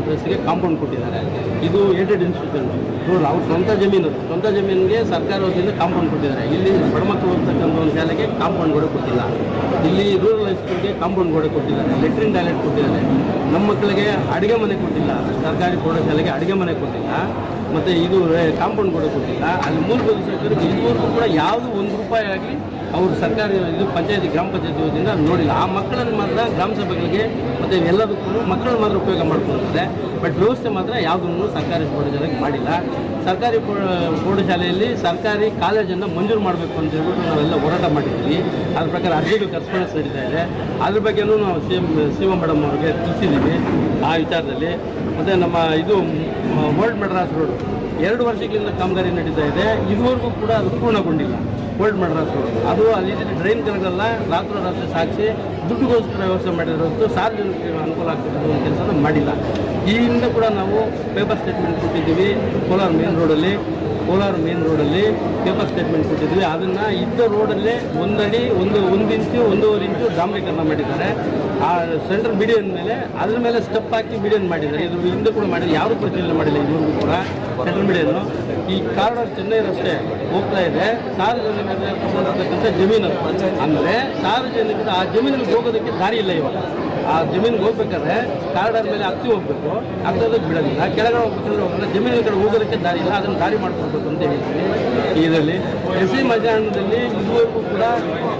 ಟ್ರಸ್ಟ್ಗೆ ಕಾಂಪೌಂಡ್ ಕೊಟ್ಟಿದ್ದಾರೆ. ಇದು ಏಡೆಡ್ ಇನ್ಸ್ಟಿಟ್ಯೂಷನ್ ನೋಡ್ರಿ ಅವ್ರ ಸ್ವಂತ ಜಮೀನು, ಸ್ವಂತ ಜಮೀನಿಗೆ ಸರ್ಕಾರ ವತಿಯಿಂದ ಕಾಂಪೌಂಡ್ ಕೊಟ್ಟಿದ್ದಾರೆ. ಇಲ್ಲಿ ಬಡಮಕ್ಕಳು ಓದ್ತಕ್ಕಂಥ ಒಂದು ಶಾಲೆಗೆ ಕಾಂಪೌಂಡ್ ಗೋಡೆ ಕೊಟ್ಟಿಲ್ಲ. ಇಲ್ಲಿ ರೂರಲ್ ಹೈಸ್ಕೂಲ್ಗೆ ಕಾಂಪೌಂಡ್ ಗೋಡೆ ಕೊಟ್ಟಿದ್ದಾರೆ. ಲೆಟ್ರಿನ್ ಟಾಯ್ಲೆಟ್ ಕೊಟ್ಟಿದ್ದಾರೆ. ನಮ್ಮ ಮಕ್ಕಳಿಗೆ ಅಡುಗೆ ಮನೆ ಕೊಟ್ಟಿಲ್ಲ. ಸರ್ಕಾರಿ ಪ್ರೌಢಶಾಲೆಗೆ ಅಡುಗೆ ಮನೆ ಕೊಟ್ಟಿಲ್ಲ. ಮತ್ತು ಇದು ಕಾಂಪೌಂಡ್ ಗೋಡೆ ಕೊಟ್ಟಿಲ್ಲ. ಅಲ್ಲಿ ಮೂಲಭೂತ ಸೌಕರ್ಯಕ್ಕೆ ಇದುವರೆಗೂ ಕೂಡ ಯಾವುದು ಒಂದು ರೂಪಾಯಿ ಆಗಲಿ ಅವರು ಸರ್ಕಾರಿ ಇದು ಪಂಚಾಯತಿ, ಗ್ರಾಮ ಪಂಚಾಯತಿ ಯೋಜನೆ ನೋಡಿಲ್ಲ. ಆ ಮಕ್ಕಳನ್ನು ಮಾತ್ರ ಗ್ರಾಮ ಸಭೆಗಳಿಗೆ ಮತ್ತು ಎಲ್ಲದಕ್ಕೂ ಮಕ್ಕಳನ್ನು ಮಾತ್ರ ಉಪಯೋಗ ಮಾಡ್ಕೊಳ್ತಾರೆ. ಬಟ್ ವ್ಯವಸ್ಥೆ ಮಾತ್ರ ಯಾವುದನ್ನು ಸರ್ಕಾರಿ ಪ್ರೌಢಶಾಲೆಗೆ ಮಾಡಿಲ್ಲ. ಸರ್ಕಾರಿ ಪ್ರೌಢ- ಪ್ರೌಢಶಾಲೆಯಲ್ಲಿ ಸರ್ಕಾರಿ ಕಾಲೇಜನ್ನು ಮಂಜೂರು ಮಾಡಬೇಕು ಅಂತ ಹೇಳ್ಬಿಟ್ಟು ನಾವೆಲ್ಲ ಹೋರಾಟ ಮಾಡಿದ್ದೀವಿ ಅದ್ರ ಪ್ರಕಾರ ಅರ್ಜಿಗಳು ಕರೆಸ್ಪಾಂಡೆನ್ಸ್ ನಡೀತಾ ಇದೆ. ಅದ್ರ ಬಗ್ಗೆನೂ ನಾವು ಸಿ ಎಂ ಸಿ, ಮೇಡಮ್ ಅವ್ರಿಗೆ ತಿಳಿಸಿದ್ದೀವಿ ಆ ವಿಚಾರದಲ್ಲಿ. ಮತ್ತು ನಮ್ಮ ಇದು ಓಲ್ಡ್ ಮೆಡ್ರಾಸ್ ರೋಡ್ ಎರಡು ವರ್ಷಗಳಿಂದ ಕಾಮಗಾರಿ ನಡೀತಾ ಇದೆ. ಇದುವರೆಗೂ ಕೂಡ ಅದು ಪೂರ್ಣಗೊಂಡಿಲ್ಲ. ಓಲ್ಡ್ ಮಾಡಿರೋದು. ಅದು ಅಲ್ಲಿ ಡ್ರೈನ್ಗಳಿಗೆಲ್ಲ ರಾತ್ರಿ ಸಾಗಿಸಿ ದುಡ್ಡುಗೋಸ್ಕರ ವ್ಯವಸ್ಥೆ ಮಾಡಿರೋದು. ಸಾರ್ವಜನಿಕರಿಗೆ ಅನುಕೂಲ ಆಗ್ತಿರೋದು ಅನ್ನೋ ಕೆಲಸ ಮಾಡಿಲ್ಲ. ಈ ಹಿಂದೆ ಕೂಡ ನಾವು ಪೇಪರ್ ಸ್ಟೇಟ್ಮೆಂಟ್ ಕೊಟ್ಟಿದ್ದೀವಿ ಕೋಲಾರ ಮೇನ್ ರೋಡಲ್ಲಿ ಕೋಲಾರ ಮೇನ್ ರೋಡಲ್ಲಿ ಪೇಪರ್ ಸ್ಟೇಟ್ಮೆಂಟ್ ಕೊಟ್ಟಿದ್ವಿ ಅದನ್ನು ಇದ್ದ ರೋಡಲ್ಲೇ ಒಂದಡಿ, ಒಂದು ಒಂದು ಇಂಚು ಒಂದೂವರೆ ಇಂಚು ಡಾಮ್ರೀಕರಣ ಮಾಡಿದ್ದಾರೆ. ಆ ಸೆಂಟ್ರ್ ಬಿಡಿಯನ್ ಮೇಲೆ, ಅದ್ರ ಮೇಲೆ ಸ್ಟೆಪ್ ಹಾಕಿ ಬಿಡಿಯನ್ ಮಾಡಿದ್ದಾರೆ. ಇದು ಹಿಂದೆ ಕೂಡ ಮಾಡಿಲ್ಲ. ಯಾರು ಪರಿಶೀಲನೆ ಮಾಡಿಲ್ಲ ಇನ್ನೂ ಕೂಡ ಸೆಂಟ್ರ್ ಬಿಡಿಯನ್ನು. ಈ ಕಾರಿಡಾರ್ ಚೆನ್ನೈ ರಸ್ತೆ ಹೋಗ್ತಾ ಇದೆ. ಸಂಬಂಧಪಟ್ಟಂಥ ಜಮೀನು. ಅದು. ಅಂದರೆ ಸಾರ್ವಜನಿಕರು ಆ ಜಮೀನಿಗೆ ಹೋಗೋದಕ್ಕೆ ದಾರಿ ಇಲ್ಲ ಇವಾಗ. ಆ ಜಮೀನಿಗೆ ಹೋಗ್ಬೇಕಾದ್ರೆ ಕಾರಿಡಾರ್ ಮೇಲೆ ಹತ್ತಿ ಹೋಗ್ಬೇಕು. ಹತ್ತೋದಕ್ಕೆ ಬಿಡೋದಿಲ್ಲ ಕೆಳಗಡೆ ಹೋಗ್ಬೇಕಂದ್ರೆ ಹೋಗಲ್ಲ. ಜಮೀನಿನ ಕಡೆ ಹೋಗೋದಕ್ಕೆ ದಾರಿ ಇಲ್ಲ. ಅದನ್ನು ದಾರಿ ಮಾಡ್ಕೊಡ್ಬೇಕು ಅಂತ ಹೇಳ್ತೀನಿ. ಇದರಲ್ಲಿ ಎಸ್ ಸಿ ಮೈದಾನದಲ್ಲಿ ಇದುವರೆಗೂ ಕೂಡ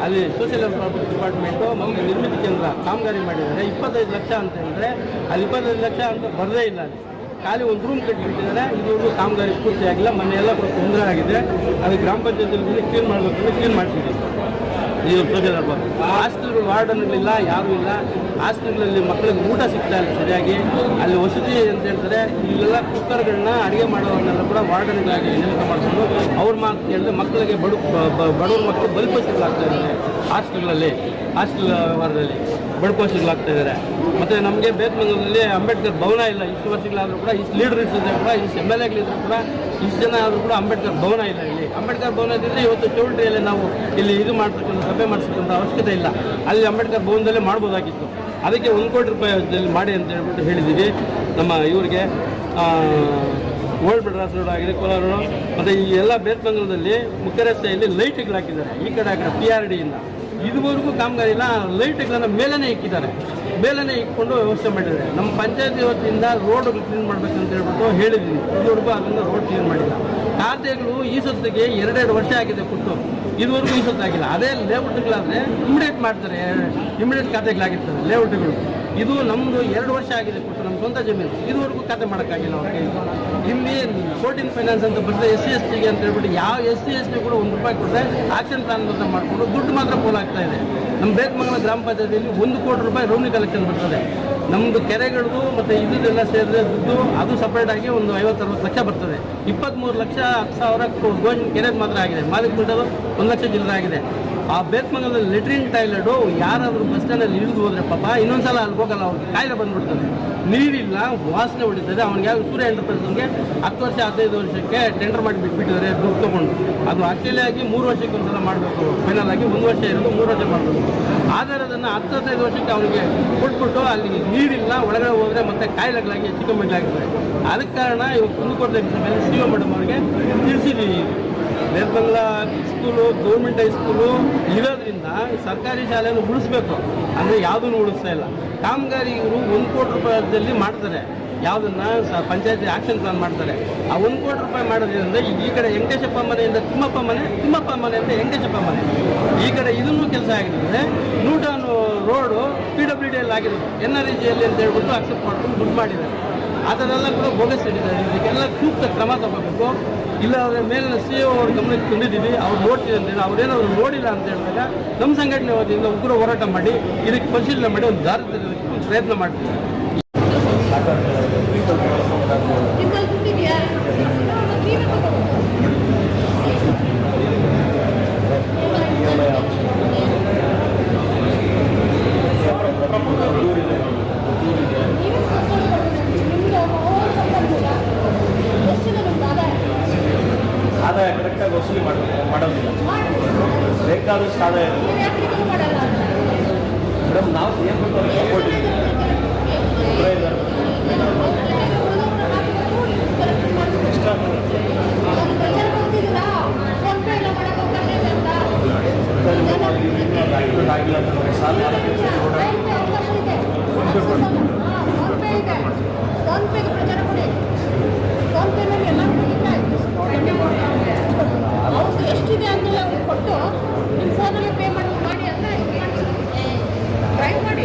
ಅಲ್ಲಿ ಸೋಷಿಯಲ್ ಪ್ರಾಪರ್ಟಿ ಡಿಪಾರ್ಟ್ಮೆಂಟು ಮತ್ತು ನಿರ್ಮಿತಿ ಕೇಂದ್ರ ಕಾಮಗಾರಿ ಮಾಡಿದ್ದಾರೆ. ಇಪ್ಪತ್ತೈದು ಲಕ್ಷ ಅಂತ ಹೇಳಿದ್ರೆ ಅಲ್ಲಿ ಇಪ್ಪತ್ತೈದು ಲಕ್ಷ ಅಂತ ಬರದೇ ಇಲ್ಲ ಅಲ್ಲಿ. ಖಾಲಿ ಒಂದು ರೂಮ್ ಕಟ್ಟಿಬಿಟ್ಟಿದ್ದಾರೆ ಇದುವರೆಗೂ ಕಾಮಗಾರಿ ಪೂರ್ತಿಯಾಗಿಲ್ಲ ಮೊನ್ನೆ ಎಲ್ಲ ತೊಂದರೆ ಆಗಿದೆ. ಅದು ಗ್ರಾಮ ಪಂಚಾಯತಿಯಲ್ಲಿ ಕ್ಲೀನ್ ಮಾಡಬೇಕು ಕ್ಲೀನ್ ಮಾಡ್ತೀವಿ. ಇದು ಸೋಷಿಯಲ್ ಹಾಸ್ಟೆಲ್ಗಳು ವಾರ್ಡನ್ಗಳಿಲ್ಲ ಯಾರೂ ಇಲ್ಲ. ಹಾಸ್ಟೆಲ್ಗಳಲ್ಲಿ ಮಕ್ಕಳಿಗೆ ಊಟ ಸಿಗ್ತಾ ಇಲ್ಲ ಸರಿಯಾಗಿ. ಅಲ್ಲಿ ವಸತಿ ಅಂತ ಹೇಳ್ತಾರೆ. ಇಲ್ಲೆಲ್ಲ ಕುಕ್ಕರ್ಗಳನ್ನ ಅಡುಗೆ ಮಾಡೋರನ್ನೆಲ್ಲ ಕೂಡ ವಾರ್ಡನ್ಗಳಾಗಿ ನೇಮಕ ಮಾಡಿಕೊಂಡು ಅವ್ರ ಮಾತು ಹೇಳಿದ್ರೆ ಮಕ್ಕಳಿಗೆ ಬಡ ಬಡವ್ರ ಮಕ್ಕಳು ಬಲಿಪಶುಗಳಾಗ್ತಾ ಇದ್ದಾರೆ ಹಾಸ್ಟೆಲ್ಗಳಲ್ಲಿ ಹಾಸ್ಟೆಲ್ ವ್ಯವಹಾರದಲ್ಲಿ ಬಡ್ಕೋಸಿಗಳಾಗ್ತಾ ಇದ್ದಾರೆ ಮತ್ತು ನಮಗೆ ಬೇತ್ಮಂಗಲದಲ್ಲಿ ಅಂಬೇಡ್ಕರ್ ಭವನ ಇಲ್ಲ. ಇಷ್ಟು ವರ್ಷಗಳಾದರೂ ಕೂಡ ಇಷ್ಟು ಲೀಡರ್ ಇದ್ದರೆ ಕೂಡ ಇಷ್ಟು ಎಂ ಎಲ್ ಎಗಳಿದ್ರು ಕೂಡ ಇಷ್ಟು ಜನ ಆದರೂ ಕೂಡ ಅಂಬೇಡ್ಕರ್ ಭವನ ಇಲ್ಲ ಇಲ್ಲಿ. ಅಂಬೇಡ್ಕರ್ ಭವನ ಇದ್ದರೆ ಇವತ್ತು ಚೌಲ್ಟ್ರಿಯಲ್ಲಿ ನಾವು ಇಲ್ಲಿ ಇದು ಮಾಡ್ತಕ್ಕಂಥ, ಸಭೆ ಮಾಡಿಸ್ತಕ್ಕಂಥ ಅವಶ್ಯಕತೆ ಇಲ್ಲ. ಅಲ್ಲಿ ಅಂಬೇಡ್ಕರ್ ಭವನದಲ್ಲೇ ಮಾಡ್ಬೋದಾಗಿತ್ತು. ಅದಕ್ಕೆ ಒಂದು ಕೋಟಿ ರೂಪಾಯಿ ಮಾಡಿ ಅಂತ ಹೇಳ್ಬಿಟ್ಟು ಹೇಳಿದ್ದೀವಿ. ನಮ್ಮ ಇವರಿಗೆ ಓಲ್ಡ್ ಮಡ್ರಾಸ್ ರೋಡ್ ಆಗಿದೆ, ಕೋಲಾರ ರೋಡ್ ಮತ್ತು ಈ ಎಲ್ಲ ಬೇತ್ಮಂಗಲದಲ್ಲಿ ಮುಖ್ಯ ರಸ್ತೆಯಲ್ಲಿ ಲೈಟ್ಗಳು ಹಾಕಿದ್ದಾರೆ. ಈ ಕಡೆ ಆ ಕಡೆ ಪಿ ಆರ್ ಡಿಯಿಂದ ಇದುವರೆಗೂ ಕಾಮಗಾರಿ ಇಲ್ಲ ಲೈಟ್ಗಳನ್ನು ಮೇಲೇ ಇಕ್ಕಿದ್ದಾರೆ. ಮೇಲೇ ಇಟ್ಕೊಂಡು ವ್ಯವಸ್ಥೆ ಮಾಡಿದ್ದಾರೆ. ನಮ್ಮ ಪಂಚಾಯತಿ ಇವತ್ತಿಂದ ರೋಡ್ ಕ್ಲೀನ್ ಮಾಡಬೇಕಂತ ಹೇಳ್ಬಿಟ್ಟು ಹೇಳಿದ್ದೀನಿ. ಇದುವರೆಗೂ ಅದನ್ನು ರೋಡ್ ಕ್ಲೀನ್ ಮಾಡಿಲ್ಲ. ಖಾತೆಗಳು ಈ ಸೊತ್ತಿಗೆ ಎರಡೆರಡು ವರ್ಷ ಆಗಿದೆ ಕೊಟ್ಟು. ಇದುವರೆಗೂ ಈ ಸೊತ್ತಾಗಿಲ್ಲ ಅದೇ ಲೇಔಟ್ಗಳಾದರೆ ಇಮಿಡಿಯೇಟ್ ಮಾಡ್ತಾರೆ. ಇಮಿಡಿಯೇಟ್ ಖಾತೆಗಳಾಗಿರ್ತದೆ ಲೇಔಟ್ಗಳು. ಇದು ನಮ್ಮದು ಎರಡು ವರ್ಷ ಆಗಿದೆ ಕೊಟ್ಟು ನಮ್ಮ ಸ್ವಂತ ಜಮೀನು. ಇದುವರೆಗೂ ಖಾತೆ ಮಾಡೋಕ್ಕಾಗಿಲ್ಲ ಅವ್ರಿಗೆ. ಇಲ್ಲಿ ಫೋರ್ಟೀನ್ ಫೈನಾನ್ಸ್ ಅಂತ ಬರ್ತದೆ ಎಸ್ ಸಿ, ಎಸ್ ಟಿಗೆ ಅಂತ ಹೇಳ್ಬಿಟ್ಟು ಯಾವ ಎಸ್ ಸಿ, ಎಸ್ ಟಿ ಕೂಡ ಒಂದು ರೂಪಾಯಿ ಕೊಟ್ಟರೆ ಆಕ್ಷನ್ ಪ್ಲಾನ್ ಅಂತ ಮಾಡಿಕೊಂಡು ದುಡ್ಡು ಮಾತ್ರ ಪೋಲಾಗ್ತಾ ಇದೆ. ನಮ್ಮ ಬೇಗಮಂಗಲ ಗ್ರಾಮ ಪಂಚಾಯತಿಯಲ್ಲಿ ಒಂದು ಕೋಟಿ ರೂಪಾಯಿ ರೆವಿನ್ಯೂ ಕಲೆಕ್ಷನ್ ಬರ್ತದೆ. ನಮ್ಮದು ಕೆರೆಗಳದ್ದು ಮತ್ತು ಇದೆಲ್ಲ ಸೇರಿದ್ರೆ ದುಡ್ಡು, ಅದು ಸಪ್ರೇಟಾಗಿ ಒಂದು ಐವತ್ತರವತ್ತು ಲಕ್ಷ ಬರ್ತದೆ. ಇಪ್ಪತ್ತ್ಮೂರು ಲಕ್ಷ, ಹತ್ತು ಸಾವಿರ ಗೋಜ್ ಕೆರೆಗೆ ಮಾತ್ರ ಆಗಿದೆ. ಮಾಲಿಕ್ ಬಿಟ್ಟದು ಒಂದು ಲಕ್ಷ ಚಿಲ್ಲರೆ ಆಗಿದೆ. ಆ ಬೇತ್ಮಂಗಲದಲ್ಲಿ ಲೆಟ್ರಿನ್ ಟಾಯ್ಲೆಟು, ಯಾರಾದರೂ ಬಸ್ ಸ್ಟ್ಯಾಂಡಲ್ಲಿ ಇಳಿದು ಹೋದ್ರೆ ಪಾಪ ಇನ್ನೊಂದ್ಸಲ ಅಲ್ಲಿ ಹೋಗಲ್ಲ, ಅವ್ರಿಗೆ ಕಾಯಿಲೆ ಬಂದ್ಬಿಡ್ತದೆ. ನೀರಿಲ್ಲ, ವಾಸನೆ ಹೊಡಿತದೆ. ಅವನಿಗೆ ಯಾವ ಸೂರ್ಯ ಎಂಟರ್ಪ್ರೈಸ್ಗೆ ಹತ್ತು ವರ್ಷ, ಹದಿನೈದು ವರ್ಷಕ್ಕೆ ಟೆಂಡರ್ ಮಾಡಿ ಬಿಟ್ಬಿಟ್ಟಿದ್ದಾರೆ ದುಡ್ಡು ತೊಗೊಂಡು. ಅದು ಆಕ್ಚುಲಿ ಆಗಿ ಮೂರು ವರ್ಷಕ್ಕೆ ಒಂದ್ಸಲ ಮಾಡಬೇಕು. ಫೈನಲ್ ಆಗಿ ಒಂದು ವರ್ಷ ಇರೋದು, ಮೂರು ವರ್ಷ ಮಾಡಬೇಕು. ಆದರೆ ಅದನ್ನು ಹತ್ತು, ಹದಿನೈದು ವರ್ಷಕ್ಕೆ ಅವನಿಗೆ ಕೊಟ್ಬಿಟ್ಟು ಅಲ್ಲಿ ನೀರಿಲ್ಲ, ಒಳಗಡೆ ಹೋದರೆ ಮತ್ತೆ ಕಾಯಿಲೆಗಳಾಗಿ ಆಗ್ತದೆ ಅದಕ್ಕೆ ಕಾರಣ ಇವಾಗ ಕುಂದುಕೊರತೆ ಮೇಲೆ ಸಿ ಒ ಮೇಡಮ್ ಅವರಿಗೆ ಸ್ಕೂಲು, ಗೌರ್ಮೆಂಟ್ ಹೈಸ್ಕೂಲು ಇರೋದ್ರಿಂದ ಸರ್ಕಾರಿ ಶಾಲೆಯನ್ನು ಉಳಿಸ್ಬೇಕು. ಅಂದರೆ ಯಾವುದನ್ನು ಉಳಿಸ್ತಾ ಇಲ್ಲ. ಕಾಮಗಾರಿ ಇವರು ಒಂದು ಕೋಟಿ ರೂಪಾಯಿದಲ್ಲಿ ಮಾಡ್ತಾರೆ. ಯಾವುದನ್ನ ಸ ಪಂಚಾಯತಿ ಆಕ್ಷನ್ ಪ್ಲಾನ್ ಮಾಡ್ತಾರೆ. ಆ ಒಂದು ಕೋಟಿ ರೂಪಾಯಿ ಮಾಡೋದ್ರಿಂದ ಈ ಕಡೆ ವೆಂಕಟೇಶಪ್ಪ ಮನೆಯಿಂದ ತಿಮ್ಮಪ್ಪ ಮನೆ ತಿಮ್ಮಪ್ಪ ಮನೆಯಿಂದ ವೆಂಕಟೇಶಪ್ಪ ಮನೆ ಈ ಕಡೆ ಇದನ್ನು ಕೆಲಸ ಆಗಿರ್ತದೆ ನೂಟಾನು ರೋಡು ಪಿ ಡಬ್ಲ್ಯೂ ಡಿ ಅಲ್ಲಿ ಆಗಿರೋದು ಎನ್ ಆರ್ ಇ ಜಿಯಲ್ಲಿ ಅಂತ ಹೇಳ್ಬಿಟ್ಟು ಅಕ್ಸೆಪ್ಟ್ ಮಾಡ್ಕೊಂಡು ದುಡ್ಡು ಮಾಡಿದ್ದಾರೆ. ಅದನ್ನೆಲ್ಲ ಕೂಡ ಬೋಗಸ್ ಹಿಡಿದ್ದಾರೆ ಇದಕ್ಕೆಲ್ಲ ಸೂಕ್ತ ಕ್ರಮ ತಗೋಬೇಕು. ಇಲ್ಲ, ಅವರ ಮೇಲಿನ ಸಿ ಒ ಅವ್ರ ಗಮನಕ್ಕೆ ತಂದಿದ್ದೀವಿ. ಅವ್ರು ನೋಡ್ತೀವಿ ಅಂತೇಳಿ ಅವ್ರೇನಾದ್ರು ನೋಡಿಲ್ಲ ಅಂತ ಹೇಳಿದಾಗ ನಮ್ಮ ಸಂಘಟನೆ ವತಿಯಿಂದ ಉಗ್ರ ಹೋರಾಟ ಮಾಡಿ ಇದಕ್ಕೆ ಪರಿಶೀಲನೆ ಮಾಡಿ ಒಂದು ದಾರಿ ಪ್ರಯತ್ನ ಮಾಡ್ತೀವಿ ನಿಮ್ಮಲ್ಲಿ ದುಡ್ಡಿದೆಯಾ ನೀವೇ ತಗೋ ನೀವೇ ಸಂಪಾದನೆ ಮಾಡ್ತೀರಿ. ನಿಮ್ದು ಓನ್ ಸಂಪಾದನೆ ಎಷ್ಟಿದೆ ನಿಮ್ದು ಆದಾಯ ಆದಾಯ ಕರೆಕ್ಟಾಗಿ ವಸೂಲಿ ಮಾಡೋದಿಲ್ಲ. ಮಾಡಿ ಬೇಕಾದಷ್ಟು ಆದಾಯ ಮೇಡಮ್ ನಾವು ಏನು ಸಪೋರ್ಟ್ ಆಗಿಲ್ಲ ಪ್ರಚಾರ ಸಾಲ ಫೋನ್ ಪೇನಲ್ಲಿ ಎಲ್ಲ ಅಮೌಂಟ್ ಎಷ್ಟಿದೆ ಅಂತ ಕೊಟ್ಟು ನಿಮ್ಮ ಫೋನಲ್ಲಿ ಪೇ ಮಾಡಿ ಮಾಡಿ ಅಂತ ಟ್ರೈ ಮಾಡಿ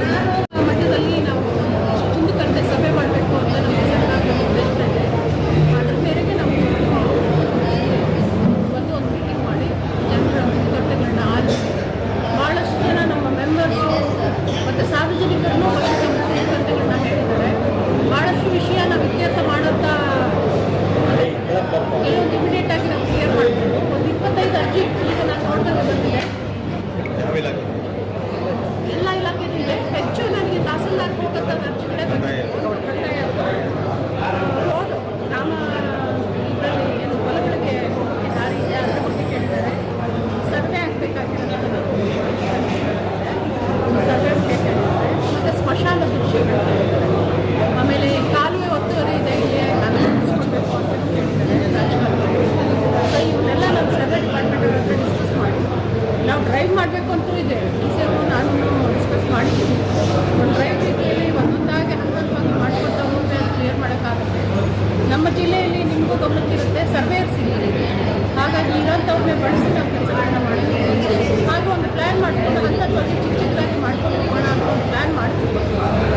ಹಾಗಾಗಿ ಇರೋಂಥವ್ರನ್ನೇ ಬಳಸಿ ನಾವು ಕೆಲಸಗಳನ್ನ ಮಾಡಿದ್ದೀವಿ ಹಾಗೂ ಒಂದು ಪ್ಲ್ಯಾನ್ ಮಾಡಿಕೊಂಡು ಅದಕ್ಕೆ ಚಿಕ್ಕ ಚಿಕ್ಕದಾಗಿ ಮಾಡ್ಕೊಂಡು ಹೋಗೋಣ ಅಂತ ಒಂದು ಪ್ಲ್ಯಾನ್ ಮಾಡ್ತೀವಿ.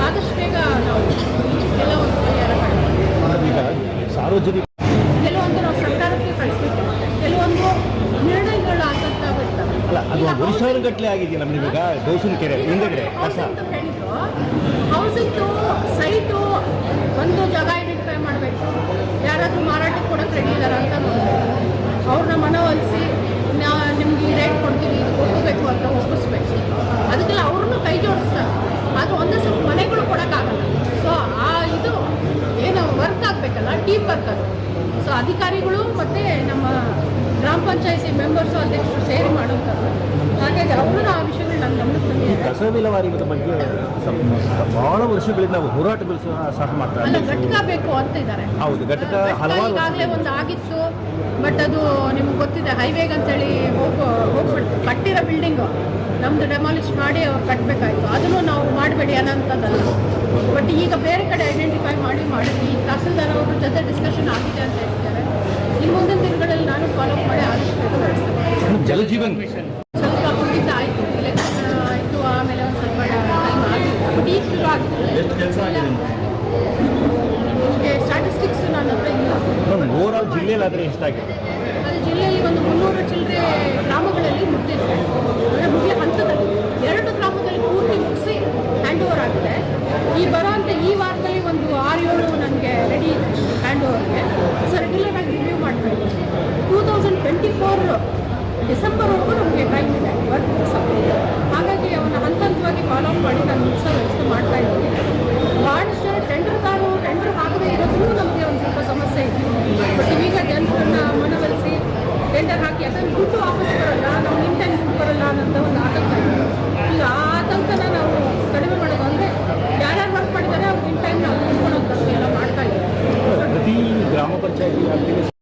ಆದಷ್ಟು ಬೇಗ ನಾವು ಎಲ್ಲ ಒಂದು ಪರಿಹಾರ ಮಾಡ್ತೀವಿ. ಸಾರ್ವಜನಿಕ ಕೆಲವೊಂದು ನಾವು ಸರ್ಕಾರಕ್ಕೆ ಕಳಿಸ್ಬೇಕು ಕೆಲವೊಂದು ನಿರ್ಣಯಗಳು ಆಗಂತ ಬಿಡ್ತವೆ ಅಲ್ಲ ಅದು ಗಟ್ಟಲೆ ಆಗಿದೆ ನಮ್ಗೆ ಈಗ? ದೋಸಿನ ಕೆರೆ ಹಿಂದೆ ಕಸ. ಹೌಸಿಂಗ್ದು ಸೈಟು ಒಂದು ಜಾಗ ಐಡೆಂಟಿಫೈ ಮಾಡಬೇಕು. ಯಾರಾದರೂ ಮಾರಾಟಕ್ಕೆ ಕೂಡ ರೆಡಿ ಇದ್ದಾರೆ ಅಂತ ನೋಡಬೇಕು. ಅವ್ರನ್ನ ಮನವೊಲಿಸಿ, ನಾ ನಿಮ್ಗೆ ಈ ರೇಟ್ ಕೊಡ್ತೀನಿ, ಇದು ಕೊಡ್ಬೇಕು ಅಂತ ಒಪ್ಪಿಸ್ಬೇಕು. ಅದಕ್ಕೆಲ್ಲ ಅವ್ರನ್ನೂ ಕೈ ಜೋಡಿಸ್ತಾರೆ. ಅದು ಒಂದೇ ಸ್ವಲ್ಪ ಮನೆಗಳು ಕೊಡೋಕ್ಕಾಗಲ್ಲ. ಸೊ ಆ ಇದು ಏನು ವರ್ಕ್ ಆಗಬೇಕಲ್ಲ ಟೀಮ್ ವರ್ಕ್ ಅದು. ಸೊ ಅಧಿಕಾರಿಗಳು ಮತ್ತು ನಮ್ಮ ಗ್ರಾಮ ಪಂಚಾಯತಿ ಮೆಂಬರ್ಸು ಅಧ್ಯಕ್ಷರು ಸೇರಿ ಮಾಡುವಂಥದ್ದು. ಹಾಗಾಗಿ ಅವರು ಆ ವಿಷಯಗಳು ನನ್ನ ಗಮನಕ್ಕೆ ಬಂದಿದೆ ಕಸ ವಿಲೇವಾರಿಗಳ ಬಗ್ಗೆ ಬಹಳ ವರ್ಷಗಳಿಂದ ನಾವು ಹೋರಾಟಗಳು ಸಹ ಸಹ ಮಾಡ್ತಾ ಅಲ್ಲ ಘಟಕ ಬೇಕು ಅಂತ ಇದ್ದಾರೆ. ಹೌದು, ಘಟಕ ಹಲವಾರು ಈಗಾಗಲೇ ಒಂದು ಆಗಿತ್ತು ಬಟ್ ಅದು ನಿಮ್ಗೆ ಗೊತ್ತಿದೆ ಹೈವೇಗೆ ಅಂತೇಳಿ ಹೋಗೋ ಹೋಗ್ಬಿಟ್ಟು ಕಟ್ಟಿರೋ ಬಿಲ್ಡಿಂಗು ನಮ್ದು ಡೆಮಾಲಿಷ್ ಮಾಡಿ ಅವ್ರು ಕಟ್ಟಬೇಕಾಯ್ತು ಅದನ್ನು ನಾವು ಮಾಡಬೇಡಿ ಅನ್ನೋಂಥದ್ದಲ್ಲ. ಬಟ್ ಈಗ ಬೇರೆ ಕಡೆ ಐಡೆಂಟಿಫೈ ಮಾಡಿ ಮಾಡಿದ್ವಿ. ಈ ತಹಸೀಲ್ದಾರ್ ಅವ್ರ ಜೊತೆ ಡಿಸ್ಕಷನ್ ಆಗಿದೆ ಅಂತ ಹೇಳ್ತಿದ್ದಾರೆ. ಇನ್ನು ಮುಂದಿನ ದಿನಗಳಲ್ಲಿ ನಾನು ಫಾಲೋ ಮಾಡಿ ಆದಷ್ಟು ಜಲಜೀವನ್ ಸ್ವಲ್ಪ ಕುಂಠಿತ ಆಯಿತು ಎಲೆಕ್ಷನ್ ಆಯಿತು ಆಮೇಲೆ ಒಂದು ಸ್ವಲ್ಪ ಟೈಮ್ ಆಗಿತ್ತು ಬಟ್ ಈಗ ಶುರು ಆಗಿದೆ ಎಷ್ಟು ಕೆಲಸ ಆಗಿದೆ ಸ್ಟ್ಯಾಟಿಸ್ಟಿಕ್ಸ್ ನನ್ನ ಹತ್ರ ಇಲ್ಲ. ಓವರ್ ಆಲ್ ಜಿಲ್ಲೆಯಲ್ಲಾದರೆ ಎಷ್ಟಾಗಿದೆ ಅದು ಜಿಲ್ಲೆಯಲ್ಲಿ ಒಂದು ಮುನ್ನೂರು ಚಿಲ್ಲರೆ ಗ್ರಾಮಗಳಲ್ಲಿ ಮುಗಿದಿದೆ ಅಂದರೆ ಮುಗಿಯ ಹಂತದಲ್ಲಿ. ಎರಡು ಗ್ರಾಮದಲ್ಲಿ ಪೂರ್ತಿ ಮುಗಿಸಿ ಹ್ಯಾಂಡ್ ಓವರ್ ಆಗಿದೆ. ಈ ಬರೋಂಥ ಈ ವಾರದಲ್ಲಿ ಒಂದು ಆರು ಏಳು ನನಗೆ ರೆಡಿ ಇದೆ. ಹ್ಯಾಂಡ್ ಓವರ್ಗೆ ಸೊ ರೆಗ್ಯುಲರ್ ಆಗಿ ರಿವ್ಯೂ ಮಾಡಬೇಕು. ಟೂ ತೌಸಂಡ್ ಟ್ವೆಂಟಿ ಫೋರ್ ಡಿಸೆಂಬರ್ವರೆಗೂ ನಮಗೆ ಟೈಮ್ ಇದೆ. ವರ್ಕ್ ಮುಗಿಸೋಕ್ಕೆ ಹಾಗಾಗಿ ಅವನ್ನ ಹಂತ ಹಂತವಾಗಿ ಫಾಲೋ ಅಪ್ ಮಾಡಿ ನಾನು ಮುಗಿಸೋ ವ್ಯವಸ್ಥೆ ಟೆಂಡರ್ ಟೆಂಡರ್ಗಾರು ಟೆಂಡರ್ ಹಾಕದೇ ಇರೋದ್ರೂ ನಮಗೆ ಒಂದು ಸ್ವಲ್ಪ ಸಮಸ್ಯೆ ಇತ್ತು ಬಟ್ ಈಗ ಜನರನ್ನ ಮನವೊಲಿಸಿ ಟೆಂಡರ್ ಹಾಕಿ ಅದನ್ನು ದುಡ್ಡು ವಾಪಸ್ ಬರಲ್ಲ, ನಾವು ನಿಮ್ಮ ಟೈಮ್ ದುಡ್ಡು ಬರಲ್ಲ ಅನ್ನೋಂಥ ಒಂದು ಆತಂಕ ಈಗ ಆ ಆತಂಕನ ನಾವು ಕಡಿಮೆ ಮಾಡೋದು ಅಂದರೆ ಯಾರ್ಯಾರು ವರ್ಕ್ ಮಾಡಿದ್ದಾರೆ ಅವ್ರಿಗೆ ಇನ್ ಟೈಮ್ ನಾವು ತಿಳ್ಕೊಳೋದು ಎಲ್ಲ ಮಾಡ್ತಾ ಇದ್ದೀವಿ ಗ್ರಾಮ ಪಂಚಾಯತಿ